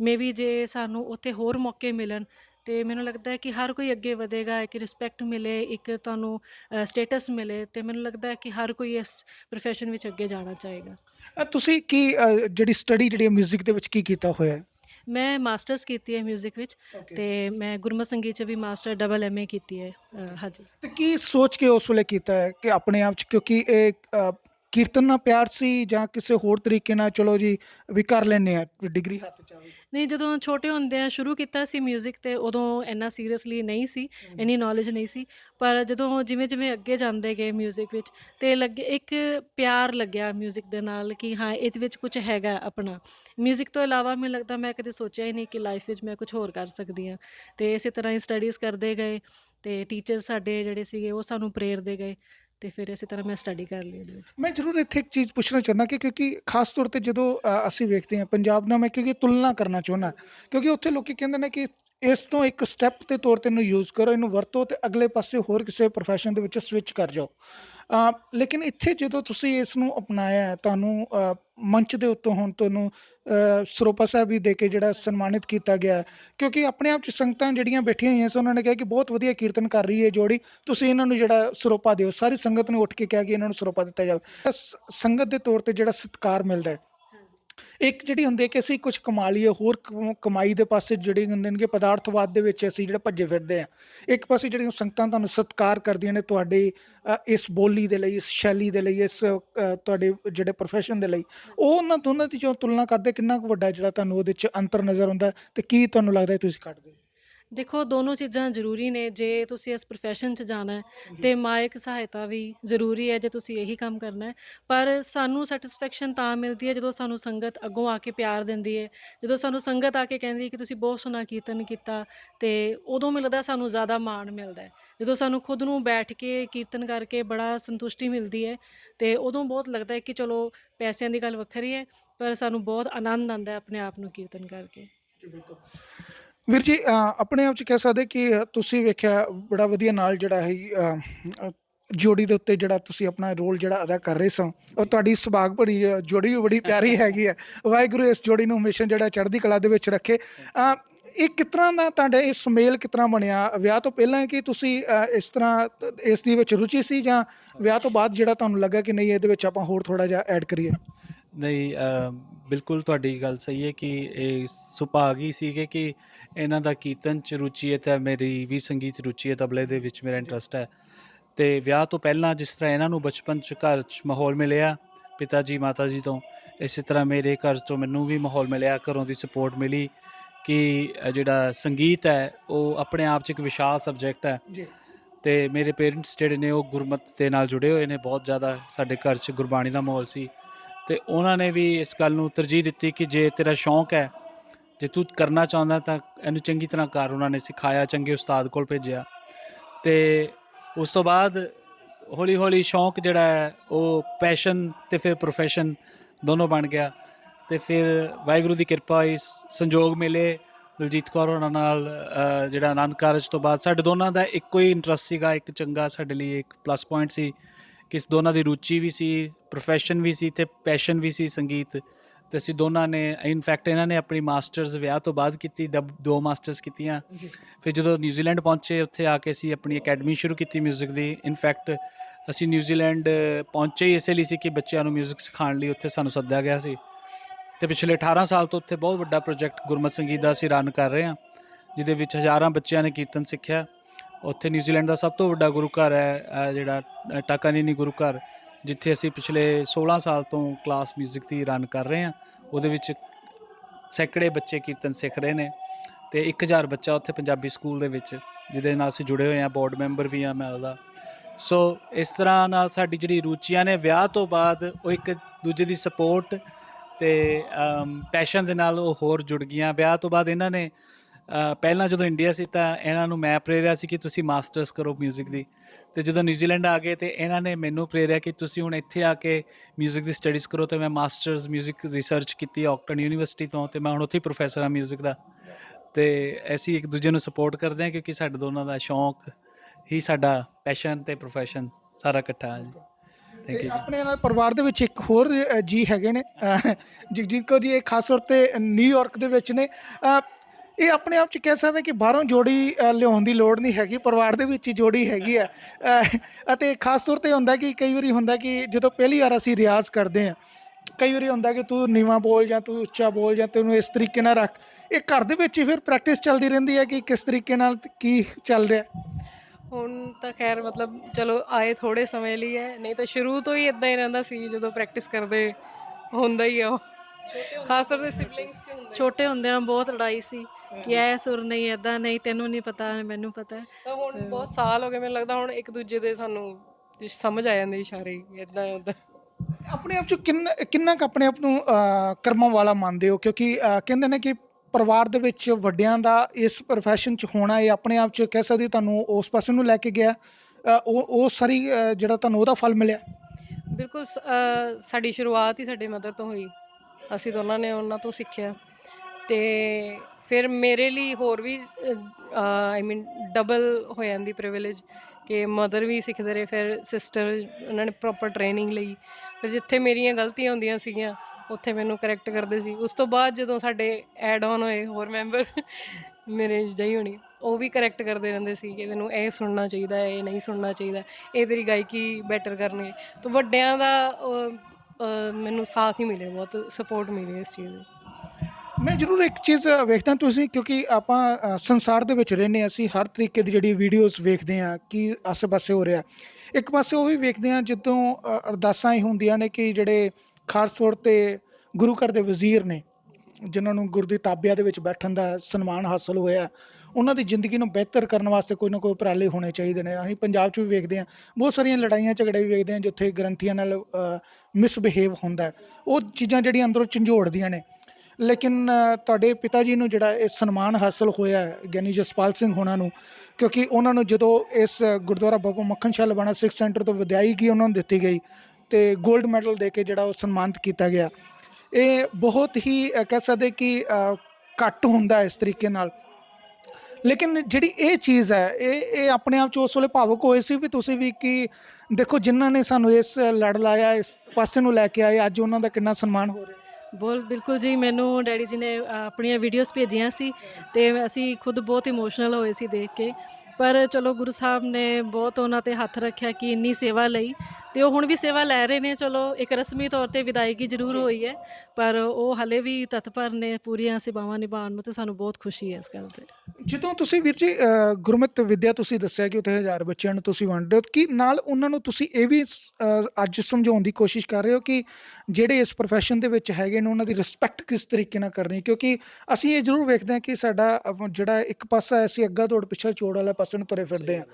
ਮੇਬੀ ਜੇ ਸਾਨੂੰ ਉੱਥੇ ਹੋਰ ਮੌਕੇ ਮਿਲਣ ਤੇ ਮੈਨੂੰ ਲੱਗਦਾ ਹੈ ਕਿ ਹਰ ਕੋਈ ਅੱਗੇ ਵਧੇਗਾ ਇੱਕ ਰਿਸਪੈਕਟ ਮਿਲੇ ਇੱਕ ਤੁਹਾਨੂੰ ਸਟੇਟਸ ਮਿਲੇ ਤੇ ਮੈਨੂੰ ਲੱਗਦਾ ਹੈ ਕਿ ਹਰ ਕੋਈ ਇਸ profession ਵਿੱਚ ਅੱਗੇ ਜਾਣਾ ਚਾਹੇਗਾ। ਅ, ਤੁਸੀਂ ਕੀ ਅ, ਜਿਹੜੀ ਸਟੱਡੀ ਜਿਹੜੀ ਮਿਊਜ਼ਿਕ ਦੇ ਵਿੱਚ ਕੀ ਕੀਤਾ ਹੋਇਆ ਹੈ? ਮੈਂ ਮਾਸਟਰਸ ਕੀਤੀ ਹੈ 뮤직 ਵਿੱਚ ਤੇ ਮੈਂ ਗੁਰਮਤਿ ਸੰਗੀਤ 'ਚ ਵੀ ਮਾਸਟਰ ਡਬਲ ਐਮਏ ਕੀਤੀ ਹੈ ਅ, ਹਾਂਜੀ। ਤੇ ਕੀ ਸੋਚ ਕੇ ਉਸ ਵੇਲੇ ਕੀਤਾ ਹੈ ਕਿ ਆਪਣੇ ਆਪ ਚ? ਕਿਉਂਕਿ ਇਹ ਅ, ਕੀਰਤਨ ਨਾਲ ਪਿਆਰ ਸੀ ਜਾਂ ਕਿਸੇ ਹੋਰ ਤਰੀਕੇ ਨਾਲ? ਚਲੋ ਜੀ ਵੀ ਕਰ ਲੈਨੇ ਆ ਡਿਗਰੀ ਹੱਥ ਚ ਆਵੇ। ਨਹੀਂ ਜਦੋਂ ਛੋਟੇ ਹੁੰਦੇ ਆ ਸ਼ੁਰੂ ਕੀਤਾ ਸੀ 뮤직 ਤੇ ਉਦੋਂ ਇੰਨਾ ਸੀਰੀਅਸਲੀ ਨਹੀਂ ਸੀ ਇੰਨੀ ਨੌਲੇਜ ਨਹੀਂ ਸੀ ਪਰ ਜਦੋਂ ਜਿਵੇਂ ਜਿਵੇਂ ਅੱਗੇ ਜਾਂਦੇ ਗਏ 뮤직 ਵਿੱਚ ਤੇ ਲੱਗੇ ਇੱਕ ਪਿਆਰ ਲੱਗਿਆ 뮤직 ਦੇ ਨਾਲ ਕਿ ਹਾਂ ਇਹਦੇ ਵਿੱਚ ਕੁਝ ਹੈਗਾ ਆਪਣਾ 뮤직 ਤੋਂ ਇਲਾਵਾ ਮੈਨੂੰ ਲੱਗਦਾ ਮੈਂ ਕਦੇ ਸੋਚਿਆ ਹੀ ਨਹੀਂ ਕਿ ਲਾਈਫ ਵਿੱਚ ਮੈਂ ਕੁਝ ਹੋਰ ਕਰ ਸਕਦੀ ਹਾਂ ਤੇ ਇਸੇ ਤਰ੍ਹਾਂ ਹੀ ਸਟੱਡੀਜ਼ ਕਰਦੇ ਗਏ ਤੇ ਟੀਚਰ ਸਾਡੇ ਜਿਹੜੇ ਸੀਗੇ ਉਹ ਸਾਨੂੰ ਪ੍ਰੇਰਦੇ ਗਏ ਤੇ ਫਿਰ ਇਸੇ ਤਰ੍ਹਾਂ ਮੈਂ ਸਟੱਡੀ ਕਰ ਲਈ ਉਹਦੇ ਵਿੱਚ। ਮੈਂ ਜ਼ਰੂਰ ਇੱਥੇ ਇੱਕ ਚੀਜ਼ ਪੁੱਛਣਾ ਚਾਹੁੰਦਾ ਕਿ ਕਿਉਂਕਿ ਖਾਸ ਤੌਰ ਤੇ ਜਦੋਂ ਅ, ਅਸੀਂ ਵੇਖਦੇ ਹਾਂ ਪੰਜਾਬ ਨਾਲ ਮੈਂ ਕਿਉਂਕਿ ਤੁਲਨਾ ਕਰਨਾ ਚਾਹੁੰਦਾ ਕਿਉਂਕਿ ਉੱਥੇ ਲੋਕੀ ਕਹਿੰਦੇ ਨੇ ਕਿ ਇਸ ਤੋਂ ਇੱਕ ਸਟੈਪ ਦੇ ਤੌਰ ਤੇ ਇਹਨੂੰ ਯੂਜ਼ ਕਰੋ ਇਹਨੂੰ ਵਰਤੋ ਤੇ ਅਗਲੇ ਪਾਸੇ ਹੋਰ ਕਿਸੇ profession ਦੇ ਵਿੱਚ ਸਵਿਚ ਕਰ ਜਾਓ। ਅ, ਲੇਕਿਨ ਇੱਥੇ ਜਦੋਂ ਤੁਸੀਂ ਇਸ ਨੂੰ ਅਪਣਾਇਆ ਹੈ, ਤੁਹਾਨੂੰ ਅ, ਮੰਚ ਦੇ ਉੱਤੋਂ ਹੁਣ ਤੁਹਾਨੂੰ ਅ, ਸਰੋਪਾ ਸਾਹਿਬ ਵੀ ਦੇ ਕੇ ਜਿਹੜਾ ਸਨਮਾਨਿਤ ਕੀਤਾ ਗਿਆ ਹੈ। ਕਿਉਂਕਿ ਆਪਣੇ ਆਪ ਚ ਸੰਗਤਾਂ ਜਿਹੜੀਆਂ ਬੈਠੀਆਂ ਹੋਈਆਂ ਸੀ ਉਹਨਾਂ ਨੇ ਕਿਹਾ ਕਿ ਬਹੁਤ ਵਧੀਆ ਕੀਰਤਨ ਕਰ ਰਹੀ ਹੈ ਜੋੜੀ ਤੁਸੀਂ ਇਹਨਾਂ ਨੂੰ ਜਿਹੜਾ ਸਰੋਪਾ ਦਿਓ ਸਾਰੀ ਸੰਗਤ ਨੇ ਉੱਠ ਕੇ ਕਿਹਾ ਕਿ ਇਹਨਾਂ ਨੂੰ ਸਰੋਪਾ ਦਿੱਤਾ ਜਾਵੇ ਸ- ਸੰਗਤ ਦੇ ਤੌਰ ਤੇ ਜਿਹੜਾ ਸਤਿਕਾਰ ਮਿਲਦਾ ਹੈ ਇੱਕ ਜਿਹੜੀ ਹੁੰਦੀ ਹੈ ਕਿ ਅਸੀਂ ਕੁਝ ਕਮਾ ਲਈਏ ਹੋਰ ਕਮ- ਕਮਾਈ ਦੇ ਪਾਸੇ ਜਿਹੜੇ ਹੁੰਦੇ ਨੇ ਕਿ ਪਦਾਰਥਵਾਦ ਦੇ ਵਿੱਚ ਅਸੀਂ ਜਿਹੜਾ ਭੱਜੇ ਫਿਰਦੇ ਆ ਇੱਕ ਪਾਸੇ ਜਿਹੜੀਆਂ ਸੰਗਤਾਂ ਤੁਹਾਨੂੰ ਸਤਿਕਾਰ ਕਰਦੀਆਂ ਨੇ ਤੁਹਾਡੇ ਅ, ਇਸ ਬੋਲੀ ਦੇ ਲਈ ਇਸ ਸ਼ੈਲੀ ਦੇ ਲਈ ਇਸ ਅ, ਤੁਹਾਡੇ ਜਿਹੜੇ ਪ੍ਰੋਫੈਸ਼ਨ ਦੇ ਲਈ ਉਹ ਉਹਨਾਂ ਦੋਨਾਂ ਦੀ ਜੋ ਤੁਲਨਾ ਕਰਦੇ ਕਿੰਨਾ ਕੁ ਵੱਡਾ ਜਿਹੜਾ ਤੁਹਾਨੂੰ ਉਹਦੇ ਚ ਅੰਤਰ ਨਜ਼ਰ ਆਉਂਦਾ ਹੈ ਤੇ ਕੀ ਤੁਹਾਨੂੰ ਲੱਗਦਾ ਹੈ ਤੁਸੀਂ ਕੱਢਦੇ ਹੋ? ਦੇਖੋ ਦੋਨੋਂ ਚੀਜ਼ਾਂ ਜ਼ਰੂਰੀ ਨੇ। ਜੇ ਤੁਸੀਂ ਇਸ profession 'ਚ ਜਾਣਾ ਹੈ ਤੇ ਮਾਇਕ ਸਹਾਇਤਾ ਵੀ ਜ਼ਰੂਰੀ ਹੈ ਜੇ ਤੁਸੀਂ ਇਹੀ ਕੰਮ ਕਰਨਾ ਹੈ। ਪਰ ਸਾਨੂੰ ਸੈਟੀਸਫੈਕਸ਼ਨ ਤਾਂ ਮਿਲਦੀ ਹੈ ਜਦੋਂ ਸਾਨੂੰ ਸੰਗਤ ਅੱਗੋਂ ਆ ਕੇ ਪਿਆਰ ਦਿੰਦੀ ਹੈ। ਜਦੋਂ ਸਾਨੂੰ ਸੰਗਤ ਆ ਕੇ ਕਹਿੰਦੀ ਹੈ ਕਿ ਤੁਸੀਂ ਬਹੁਤ ਸੋਹਣਾ ਕੀਰਤਨ ਕੀਤਾ ਤੇ ਉਦੋਂ ਮਿਲਦਾ ਸਾਨੂੰ ਜ਼ਿਆਦਾ ਮਾਣ ਮਿਲਦਾ ਹੈ। ਜਦੋਂ ਸਾਨੂੰ ਖੁਦ ਨੂੰ ਬੈਠ ਕੇ ਕੀਰਤਨ ਕਰਕੇ ਬੜਾ ਸੰਤੁਸ਼ਟੀ ਮਿਲਦੀ ਹੈ ਤੇ ਉਦੋਂ ਬਹੁਤ ਲੱਗਦਾ ਹੈ ਕਿ ਚਲੋ ਪੈਸਿਆਂ ਦੀ ਗੱਲ ਵੱਖਰੀ ਹੈ ਪਰ ਸਾਨੂੰ ਬਹੁਤ ਆਨੰਦ ਆਉਂਦਾ ਹੈ ਆਪਣੇ ਆਪ ਨੂੰ ਕੀਰਤਨ ਕਰਕੇ। ਵੀਰ ਜੀ ਅ, ਆਪਣੇ ਆਪ ਚ ਕਹਿ ਸਕਦੇ ਕਿ ਅ, ਤੁਸੀਂ ਵੇਖਿਆ ਬੜਾ ਵਧੀਆ ਨਾਲ ਜਿਹੜਾ ਹੈ ਅ, ਅ, ਜੋੜੀ ਦੇ ਉੱਤੇ ਜਿਹੜਾ ਤੁਸੀਂ ਆਪਣਾ ਰੋਲ ਜਿਹੜਾ ਅਦਾ ਕਰ ਰਹੇ ਸੋ ਉਹ ਤੁਹਾਡੀ ਸੁਭਾਗ ਭਰੀ ਅ, ਜੋੜੀ ਵੀ ਬੜੀ ਪਿਆਰੀ ਹੈਗੀ ਹੈ। ਵਾਹਿਗੁਰੂ ਇਸ ਜੋੜੀ ਨੂੰ ਹਮੇਸ਼ਾ ਜਿਹੜਾ ਚੜ੍ਹਦੀ ਕਲਾ ਦੇ ਵਿੱਚ ਰੱਖੇ। ਅ, ਇਹ ਤਰ੍ਹਾਂ ਦਾ ਤੁਹਾਡਾ ਇਹ ਸੁਮੇਲ ਕਿਸ ਤਰ੍ਹਾਂ ਬਣਿਆ? ਵਿਆਹ ਤੋਂ ਪਹਿਲਾਂ ਕਿ ਤੁਸੀਂ ਅ, ਇਸ ਤਰ੍ਹਾਂ ਤ- ਇਸ ਦੇ ਵਿੱਚ ਰੁਚੀ ਸੀ ਜਾਂ ਵਿਆਹ ਤੋਂ ਬਾਅਦ ਜਿਹੜਾ ਤੁਹਾਨੂੰ ਲੱਗਾ ਕਿ ਨਹੀਂ ਇਹਦੇ ਵਿੱਚ ਆਪਾਂ ਹੋਰ ਥੋੜਾ ਜਿਹਾ ਐਡ ਕਰੀਏ? ਨਹੀਂ ਬਿਲਕੁਲ ਤੁਹਾਡੀ ਗੱਲ ਸਹੀ ਹੈ ਕਿ ਇਹ ਸੁਭਾਗ ਹੀ ਸੀਗੇ ਕਿ ਇਹਨਾਂ ਦਾ ਕੀਰਤਨ ਚ ਰੁਚੀ ਹੈ ਤੇ ਮੇਰੀ ਵੀ ਸੰਗੀਤ ਰੁਚੀ ਹੈ ਤਬਲੇ ਦੇ ਵਿੱਚ ਮੇਰਾ ਇੰਟਰਸਟ ਹੈ। ਤੇ ਵਿਆਹ ਤੋਂ ਪਹਿਲਾਂ ਜਿਸ ਤਰ੍ਹਾਂ ਇਹਨਾਂ ਨੂੰ ਬਚਪਨ ਚ ਘਰ ਚ ਮਾਹੌਲ ਮਿਲਿਆ ਪਿਤਾ ਜੀ ਮਾਤਾ ਜੀ ਤੋਂ ਇਸੇ ਤਰ੍ਹਾਂ ਮੇਰੇ ਘਰ ਤੋਂ ਮੈਨੂੰ ਵੀ ਮਾਹੌਲ ਮਿਲਿਆ ਘਰੋਂ ਦੀ ਸਪੋਰਟ ਮਿਲੀ ਕਿ ਅ, ਜਿਹੜਾ ਸੰਗੀਤ ਹੈ ਉਹ ਆਪਣੇ ਆਪ ਚ ਇੱਕ ਵਿਸ਼ਾਲ ਸਬਜੈਕਟ ਹੈ। ਜੀ। ਤੇ ਮੇਰੇ ਪੇਰੈਂਟਸ ਜਿਹੜੇ ਨੇ ਉਹ ਗੁਰਮਤ ਦੇ ਨਾਲ ਜੁੜੇ ਹੋਏ ਨੇ ਬਹੁਤ ਜ਼ਿਆਦਾ ਸਾਡੇ ਘਰ 'ਚ ਗੁਰਬਾਣੀ ਦਾ ਮਾਹੌਲ ਸੀ। ਤੇ ਉਹਨਾਂ ਨੇ ਵੀ ਇਸ ਗੱਲ ਨੂੰ ਤਰਜੀਹ ਦਿੱਤੀ ਕਿ ਜੇ ਤੇਰਾ ਸ਼ੌਂਕ ਹੈ, ਜੇ ਤੂੰ ਕਰਨਾ ਚਾਹੁੰਦਾ ਤਾਂ ਇਹਨੂੰ ਚੰਗੀ ਤਰ੍ਹਾਂ ਕਰ। ਉਹਨਾਂ ਨੇ ਸਿਖਾਇਆ, ਚੰਗੇ ਉਸਤਾਦ ਕੋਲ ਭੇਜਿਆ। ਤੇ ਉਸ ਤੋਂ ਬਾਅਦ ਹੌਲੀ ਹੌਲੀ ਸ਼ੌਂਕ ਜਿਹੜਾ ਹੈ, ਉਹ ਪੈਸ਼ਨ ਤੇ ਫਿਰ profession ਦੋਨੋਂ ਬਣ ਗਿਆ। ਤੇ ਫਿਰ ਵਾਹਿਗੁਰੂ ਦੀ ਕਿਰਪਾ ਇਸ ਸੰਜੋਗ ਮਿਲੇ ਦਲਜੀਤ ਕੌਰ ਉਹਨਾਂ ਨਾਲ ਜਿਹੜਾ ਆਨੰਦ ਕਾਰਜ ਤੋਂ ਬਾਅਦ ਸਾਡੇ ਦੋਨਾਂ ਦਾ ਇੱਕੋ ਹੀ ਇੰਟਰਸਟ ਸੀਗਾ। ਇੱਕ ਚੰਗਾ ਸਾਡੇ ਲਈ ਇੱਕ ਪਲੱਸ ਪੁਆਇੰਟ ਸੀ। ਕਿ ਇਸ ਦੋਨਾਂ ਦੀ ਰੁਚੀ ਵੀ ਸੀ profession ਵੀ ਸੀ ਤੇ ਪੈਸ਼ਨ ਵੀ ਸੀ ਸੰਗੀਤ ਤੇ ਅਸੀਂ ਦੋਨਾਂ ਨੇ ਇਨਫੈਕਟ ਇਹਨਾਂ ਨੇ ਆਪਣੀ ਮਾਸਟਰਸ ਵਿਆਹ ਤੋਂ ਬਾਅਦ ਕੀਤੀ ਦਬ- ਦੋ ਮਾਸਟਰਸ ਕੀਤੀਆਂ ਜੀ ਫਿਰ ਜਦੋਂ ਨਿਊਜ਼ੀਲੈਂਡ ਪਹੁੰਚੇ ਉੱਥੇ ਆ ਕੇ ਅਸੀਂ ਆਪਣੀ ਅਕੈਡਮੀ ਸ਼ੁਰੂ ਕੀਤੀ 뮤직 ਦੀ ਇਨਫੈਕਟ ਅਸੀਂ ਨਿਊਜ਼ੀਲੈਂਡ ਪਹੁੰਚੇ ਹੀ ਇਸੇ ਲਈ ਸੀ ਕਿ ਬੱਚਿਆਂ ਨੂੰ 뮤직 ਸਿਖਾਉਣ ਲਈ ਉੱਥੇ ਸਾਨੂੰ ਸੱਦਿਆ ਗਿਆ ਸੀ ਤੇ ਪਿਛਲੇ 18 ਸਾਲ ਤੋਂ ਉੱਥੇ ਬਹੁਤ ਵੱਡਾ ਪ੍ਰੋਜੈਕਟ ਗੁਰਮਤ ਸੰਗੀਤ ਦਾ ਅਸੀਂ ਰਨ ਕਰ ਰਹੇ ਹਾਂ ਜਿਹਦੇ ਵਿੱਚ ਹਜ਼ਾਰਾਂ ਬੱਚਿਆਂ ਨੇ ਕੀਰਤਨ ਸਿੱਖਿਆ ਉੱਥੇ ਨਿਊਜ਼ੀਲੈਂਡ ਦਾ ਸਭ ਤੋਂ ਵੱਡਾ ਗੁਰੂ ਘਰ ਹੈ ਜਿਹੜਾ, ਅਹ ਟਾਕਾਨੀਨੀ ਗੁਰੂ ਘਰ, ਜਿੱਥੇ ਅਸੀਂ ਪਿਛਲੇ 16 ਸਾਲ ਤੋਂ ਕਲਾਸ 뮤직 ਦੀ ਰਨ ਕਰ ਰਹੇ ਹਾਂ। ਉਹਦੇ ਵਿੱਚ ਸੈਂਕੜੇ ਬੱਚੇ ਕੀਰਤਨ ਸਿੱਖ ਰਹੇ ਨੇ ਤੇ 1000 ਬੱਚਾ ਉੱਥੇ ਪੰਜਾਬੀ ਸਕੂਲ ਦੇ ਵਿੱਚ, ਜਿਹਦੇ ਨਾਲ ਅਸੀਂ ਜੁੜੇ ਹੋਏ ਹਾਂ ਬੋਰਡ ਮੈਂਬਰ ਵੀ ਹਾਂ ਮੈਂ ਉਹਦਾ। ਸੋ ਇਸ ਤਰ੍ਹਾਂ ਨਾਲ ਸਾਡੀ ਜਿਹੜੀ ਰੁਚੀਆਂ ਨੇ, ਵਿਆਹ ਤੋਂ ਬਾਅਦ ਉਹ ਇੱਕ ਦੂਜੇ ਦੀ ਸਪੋਰਟ ਤੇ ਪੈਸ਼ਨ ਦੇ ਨਾਲ ਉਹ ਹੋਰ ਜੁੜ ਗਈਆਂ। ਵਿਆਹ ਤੋਂ ਬਾਅਦ ਇਹਨਾਂ ਨੇ ਪਹਿਲਾਂ ਜਦੋਂ ਇੰਡੀਆ ਸੀ ਤਾਂ ਇਹਨਾਂ ਨੂੰ ਮੈਂ ਪ੍ਰੇਰਿਆ ਸੀ ਕਿ ਤੁਸੀਂ ਮਾਸਟਰਸ ਕਰੋ 뮤직 ਦੀ ਤੇ ਜਦੋਂ ਨਿਊਜ਼ੀਲੈਂਡ ਆ ਗਏ ਤੇ ਇਹਨਾਂ ਨੇ ਮੈਨੂੰ ਪ੍ਰੇਰਿਆ ਕਿ ਤੁਸੀਂ ਹੁਣ ਇੱਥੇ ਆ ਕੇ 뮤직 ਦੀ ਸਟੱਡੀਜ਼ ਕਰੋ ਤੇ ਮੈਂ ਮਾਸਟਰਸ 뮤직 ਰਿਸਰਚ ਕੀਤੀ ਆਕਟਨ ਯੂਨੀਵਰਸਿਟੀ ਤੋਂ ਤੇ ਮੈਂ ਹੁਣ ਉੱਥੇ ਪ੍ਰੋਫੈਸਰ ਹਾਂ 뮤직 ਦਾ ਤੇ ਅਸੀਂ ਇੱਕ ਦੂਜੇ ਨੂੰ ਸਪੋਰਟ ਕਰਦੇ ਹਾਂ ਕਿਉਂਕਿ ਸਾਡੇ ਦੋਨਾਂ ਦਾ ਸ਼ੌਂਕ ਹੀ ਸਾਡਾ ਪੈਸ਼ਨ ਤੇ ਪ੍ਰੋਫੈਸ਼ਨ ਸਾਰਾ ਇਕੱਠਾ ਹੈ ਜੀ ਥੈਂਕ ਤੇ ਯੂ ਆਪਣੇ ਨਾਲ ਪਰਿਵਾਰ ਦੇ ਵਿੱਚ ਇੱਕ ਹੋਰ ਅ, ਜੀ ਹੈਗੇ ਨੇ ਅ, ਜਗਜੀਤ ਕੌਰ ਜੀ ਇਹ ਖਾਸ ਤੌਰ ਤੇ ਨਿਊਯਾਰਕ ਦੇ ਵਿੱਚ ਨੇ ਅ, ਇਹ ਆਪਣੇ ਆਪ ਚ ਕਹਿ ਸਕਦੇ ਕਿ ਬਾਹਰੋਂ ਜੋੜੀ ਅ, ਲਿਆਉਣ ਦੀ ਲੋੜ ਨਹੀਂ ਹੈਗੀ ਪਰਿਵਾਰ ਦੇ ਵਿੱਚ ਹੀ ਜੋੜੀ ਹੈਗੀ ਹੈ। ਅ, ਅਤੇ ਖਾਸ ਤੌਰ ਤੇ ਹੁੰਦਾ ਕਿ ਕਈ ਵਾਰੀ ਹੁੰਦਾ ਕਿ ਜਦੋਂ ਪਹਿਲੀ ਵਾਰ ਅਸੀਂ ਰਿਆਜ਼ ਕਰਦੇ ਹਾਂ ਕਈ ਵਾਰੀ ਹੁੰਦਾ ਕਿ ਤੂੰ ਨੀਵਾਂ ਬੋਲ ਜਾਂ ਤੂੰ ਉੱਚਾ ਬੋਲ ਜਾਂ ਤੈਨੂੰ ਇਸ ਤਰੀਕੇ ਨਾਲ ਰੱਖ ਇਹ ਘਰ ਦੇ ਵਿੱਚ ਹੀ ਫਿਰ ਪ੍ਰੈਕਟਿਸ ਚੱਲਦੀ ਰਹਿੰਦੀ ਹੈ ਕਿ ਕਿਸ ਤਰੀਕੇ ਨਾਲ ਤੇ ਕੀ ਚੱਲ ਰਿਹਾ। ਹੁਣ ਤਾਂ ਖੈਰ ਮਤਲਬ ਚਲੋ ਆਏ ਥੋੜੇ ਸਮੇਂ ਲਈ ਹੈ ਨਹੀਂ ਤਾਂ ਸ਼ੁਰੂ ਤੋਂ ਹੀ ਇਦਾਂ ਹੀ ਰਹਿੰਦਾ ਸੀ ਜਦੋਂ ਪ੍ਰੈਕਟਿਸ ਕਰਦੇ ਹੁੰਦਾ ਹੀ ਆ ਉਹ। ਖਾਸ ਤੌਰ ਤੇ ਸਿਬਲਿੰਗਸ ਚ ਹੁੰਦਾ ਛੋਟੇ ਹੁੰਦਿਆਂ ਬਹੁਤ ਲੜਾਈ ਸੀ। ਕਿ ਐ ਸੁਰ ਨਹੀਂ ਐਦਾਂ ਨਹੀਂ ਤੈਨੂੰ ਨਹੀਂ ਪਤਾ ਮੈਨੂੰ ਪਤਾ। ਹੈ ਤਾਂ ਹੁਣ ਬਹੁਤ ਸਾਲ ਹੋ ਗਏ ਮੈਨੂੰ ਲੱਗਦਾ ਹੁਣ ਇੱਕ ਦੂਜੇ ਦੇ ਸਾਨੂੰ ਸਮਝ ਆ ਜਾਂਦੇ ਇਸ਼ਾਰੇ ਇਦਾਂ ਉਦਾਂ ਆਪਣੇ ਆਪ ਚ ਕਿੰਨਾ ਕਿੰਨਾ ਕੁ ਆਪਣੇ ਆਪ ਨੂੰ ਕਰਮਾਂ ਵਾਲਾ ਮੰਨਦੇ ਹੋ? ਕਿਉਂਕਿ ਕਹਿੰਦੇ ਨੇ ਕਿ ਪਰਿਵਾਰ ਦੇ ਵਿੱਚ ਵੱਡਿਆਂ ਦਾ ਇਸ profession ਚ ਹੋਣਾ ਇਹ ਆਪਣੇ ਆਪ ਚ ਕਹਿ ਸਕਦੀ ਤੁਹਾਨੂੰ ਉਸ ਪਾਸੇ ਨੂੰ ਲੈ ਕੇ ਗਿਆ। ਉਹ ਉਹ ਸਾਰੀ ਜਿਹੜਾ ਤੁਹਾਨੂੰ ਉਹਦਾ ਫਲ ਮਿਲਿਆ? ਬਿਲਕੁਲ ਸਾਡੀ ਸ਼ੁਰੂਆਤ ਹੀ ਸਾਡੇ ਮਦਰ ਤੋਂ ਹੋਈ। ਅਸੀਂ ਦੋਨਾਂ ਨੇ ਉਹਨਾਂ ਤੋਂ ਸਿੱਖਿਆ। ਤੇ ਫਿਰ ਮੇਰੇ ਲਈ ਹੋਰ ਵੀ ਆਈ ਮੀਨ ਡਬਲ ਹੋ ਜਾਂਦੀ ਪ੍ਰਿਵਿਲੇਜ ਕਿ ਮਦਰ ਵੀ ਸਿੱਖਦੇ ਰਹੇ, ਫਿਰ ਸਿਸਟਰ ਉਹਨਾਂ ਨੇ ਪ੍ਰੋਪਰ ਟ੍ਰੇਨਿੰਗ ਲਈ। ਫਿਰ ਜਿੱਥੇ ਮੇਰੀਆਂ ਗਲਤੀਆਂ ਹੁੰਦੀਆਂ ਸੀਗੀਆਂ, ਉੱਥੇ ਮੈਨੂੰ ਕਰੈਕਟ ਕਰਦੇ ਸੀ। ਉਸ ਤੋਂ ਬਾਅਦ ਜਦੋਂ ਸਾਡੇ ਐਡ ਆਨ ਹੋਏ ਹੋਰ ਮੈਂਬਰ ਮੇਰੇ ਜਈ ਹੋਣੀ, ਉਹ ਵੀ ਕਰੈਕਟ ਕਰਦੇ ਰਹਿੰਦੇ ਸੀ ਕਿ ਤੈਨੂੰ ਇਹ ਸੁਣਨਾ ਚਾਹੀਦਾ ਹੈ ਇਹ ਨਹੀਂ ਸੁਣਨਾ ਚਾਹੀਦਾ, ਇਹ ਤੇਰੀ ਗਾਇਕੀ ਬੈਟਰ ਕਰਨਗੇ ਤਾਂ ਵੱਡਿਆਂ ਦਾ ਮੈਨੂੰ ਸਾਥ ਹੀ ਮਿਲਿਆ, ਬਹੁਤ ਸਪੋਰਟ ਮਿਲੀ ਇਸ ਚੀਜ਼ ਦੀ। ਮੈਂ ਜ਼ਰੂਰ ਇੱਕ ਚੀਜ਼ ਵੇਖਦਾ ਤੁਸੀਂ ਕਿਉਂਕਿ ਆਪਾਂ ਅ, ਸੰਸਾਰ ਦੇ ਵਿੱਚ ਰਹਿੰਦੇ ਹਾਂ ਅਸੀਂ ਹਰ ਤਰੀਕੇ ਦੀ ਜਿਹੜੀ ਵੀਡੀਓਜ਼ ਵੇਖਦੇ ਹਾਂ ਕਿ ਆਸੇ-ਪਾਸੇ ਹੋ ਰਿਹਾ ਇੱਕ ਪਾਸੇ ਉਹ ਵੀ ਵੇਖਦੇ ਹਾਂ ਜਦੋਂ ਅ, ਅਰਦਾਸਾਂ ਹੀ ਹੁੰਦੀਆਂ ਨੇ ਕਿ ਜਿਹੜੇ ਖਾਸ ਤੌਰ ਤੇ ਗੁਰੂ ਘਰ ਦੇ ਵਜ਼ੀਰ ਨੇ ਜਿਨ੍ਹਾਂ ਨੂੰ ਗੁਰ ਦੀ ਤਾਬਿਆ ਦੇ ਵਿੱਚ ਬੈਠਣ ਦਾ ਸਨਮਾਨ ਹਾਸਲ ਹੋਇਆ ਉਹਨਾਂ ਦੀ ਜ਼ਿੰਦਗੀ ਨੂੰ ਬਿਹਤਰ ਕਰਨ ਵਾਸਤੇ ਕੋਈ ਨਾ ਕੋਈ ਉਪਰਾਲੇ ਹੋਣੇ ਚਾਹੀਦੇ ਨੇ ਅਸੀਂ ਪੰਜਾਬ 'ਚ ਵੀ ਵੇਖਦੇ ਹਾਂ ਬਹੁਤ ਸਾਰੀਆਂ ਲੜਾਈਆਂ ਝਗੜੇ ਵੀ ਵੇਖਦੇ ਹਾਂ ਜਿੱਥੇ ਗ੍ਰੰਥੀਆਂ ਨਾਲ ਮਿਸਬਿਹੇਵ ਹੁੰਦਾ ਹੈ। ਉਹ ਚੀਜ਼ਾਂ ਜਿਹੜੀਆਂ ਅੰਦਰੋਂ ਝੰਜੋੜਦੀਆਂ ਨੇ ਲੇਕਿਨ ਤੁਹਾਡੇ ਪਿਤਾ ਜੀ ਨੂੰ ਜਿਹੜਾ ਇਹ ਸਨਮਾਨ ਹਾਸਲ ਹੋਇਆ ਗਿਆਨੀ ਜਸਪਾਲ ਸਿੰਘ ਹੋਣਾ ਨੂੰ, ਕਿਉਂਕਿ ਉਹਨਾਂ ਨੂੰ ਜਦੋਂ ਇਸ ਗੁਰਦੁਆਰਾ ਬਾਬਾ ਮੱਖਣ ਸ਼ਾਹ ਲਵਾਣਾ ਸਿੱਖ ਸੈਂਟਰ ਤੋਂ ਵਿਦਿਆਈ ਵਿਦਾਇਗੀ ਉਹਨਾਂ ਨੂੰ ਦਿੱਤੀ ਗਈ ਤੇ 골ਡ ਮੈਡਲ ਦੇ ਕੇ ਜਿਹੜਾ ਉਹ ਸਨਮਾਨਿਤ ਕੀਤਾ ਗਿਆ, ਇਹ ਬਹੁਤ ਹੀ ਕਹਿ ਸਕਦੇ ਕਿ ਘੱਟ ਹੁੰਦਾ ਇਸ ਤਰੀਕੇ ਨਾਲ। ਲੇਕਿਨ ਜਿਹੜੀ ਇਹ ਚੀਜ਼ ਹੈ, ਇਹ ਇਹ ਆਪਣੇ ਆਪ ਚ ਉਸ ਵੇਲੇ ਭਾਵੁਕ ਹੋਏ ਸੀ ਵੀ ਤੁਸੀਂ ਵੀ ਕਿ ਦੇਖੋ ਜਿਨ੍ਹਾਂ ਨੇ ਸਾਨੂੰ ਇਸ ਲੜ ਲਾਇਆ, ਇਸ ਪਾਸੇ ਨੂੰ ਲੈ ਕੇ ਆਏ, ਅੱਜ ਉਹਨਾਂ ਦਾ ਕਿੰਨਾ ਸਨਮਾਨ ਹੋ ਰਿਹਾ। ਬੋਲ, ਬਿਲਕੁਲ ਜੀ, ਮੈਨੂੰ ਡੈਡੀ ਜੀ ਨੇ ਆਪਣੀਆਂ ਵੀਡੀਓਜ਼ ਭੇਜੀਆਂ ਸੀ ਤੇ ਅਸੀਂ ਖੁਦ ਬਹੁਤ ਇਮੋਸ਼ਨਲ ਹੋਏ ਸੀ ਦੇਖ ਕੇ। ਪਰ ਚਲੋ ਗੁਰੂ ਸਾਹਿਬ ਨੇ ਬਹੁਤ ਉਹਨਾਂ ਤੇ ਹੱਥ ਰੱਖਿਆ ਕਿ ਇੰਨੀ ਸੇਵਾ ਲਈ। ਤੇ ਉਹ ਹੁਣ ਵੀ ਸੇਵਾ ਲੈ ਰਹੇ ਨੇ ਚਲੋ ਇੱਕ ਰਸਮੀ ਤੌਰ ਤੇ ਵਿਦਾਇਗੀ ਜ਼ਰੂਰ ਹੋਈ ਹੈ ਪਰ ਉਹ ਹਲੇ ਵੀ ਤਤਪਰ ਨੇ ਪੂਰੀਆਂ ਸੇਵਾਵਾਂ ਨਿਭਾਉਣ ਨੂੰ ਤੇ ਸਾਨੂੰ ਬਹੁਤ ਖੁਸ਼ੀ ਹੈ ਇਸ ਗੱਲ ਤੇ। ਜਦੋਂ ਤੁਸੀਂ ਵੀਰ ਜੀ ਗੁਰਮਤਿ ਵਿਦਿਆ ਤੁਸੀਂ ਦੱਸਿਆ ਕਿ ਉੱਥੇ ਹਜ਼ਾਰ ਬੱਚਿਆਂ ਨੂੰ ਤੁਸੀਂ ਵੰਡਦੇ ਹੋ ਕਿ ਨਾਲ ਉਹਨਾਂ ਨੂੰ ਤੁਸੀਂ ਇਹ ਵੀ ਅੱਜ ਸਮਝਾਉਣ ਦੀ ਕੋਸ਼ਿਸ਼ ਕਰ ਰਹੇ ਹੋ ਕਿ ਜਿਹੜੇ ਇਸ profession ਦੇ ਵਿੱਚ ਹੈਗੇ ਨੇ ਉਹਨਾਂ ਦੀ ਰਿਸਪੈਕਟ ਕਿਸ ਤਰੀਕੇ ਨਾਲ ਕਰਨੀ ਕਿਉਂਕਿ ਅਸੀਂ ਇਹ ਜ਼ਰੂਰ ਵੇਖਦੇ ਹਾਂ ਕਿ ਸਾਡਾ ਜਿਹੜਾ ਇੱਕ ਪਾਸਾ ਹੈ, ਅਸੀਂ ਅੱਗਾ ਦੌੜ ਪਿੱਛੇ ਚੋੜ ਵਾਲੇ ਪਾਸੇ ਨੂੰ ਤੁਰੇ ਫਿਰਦੇ ਹਾਂ।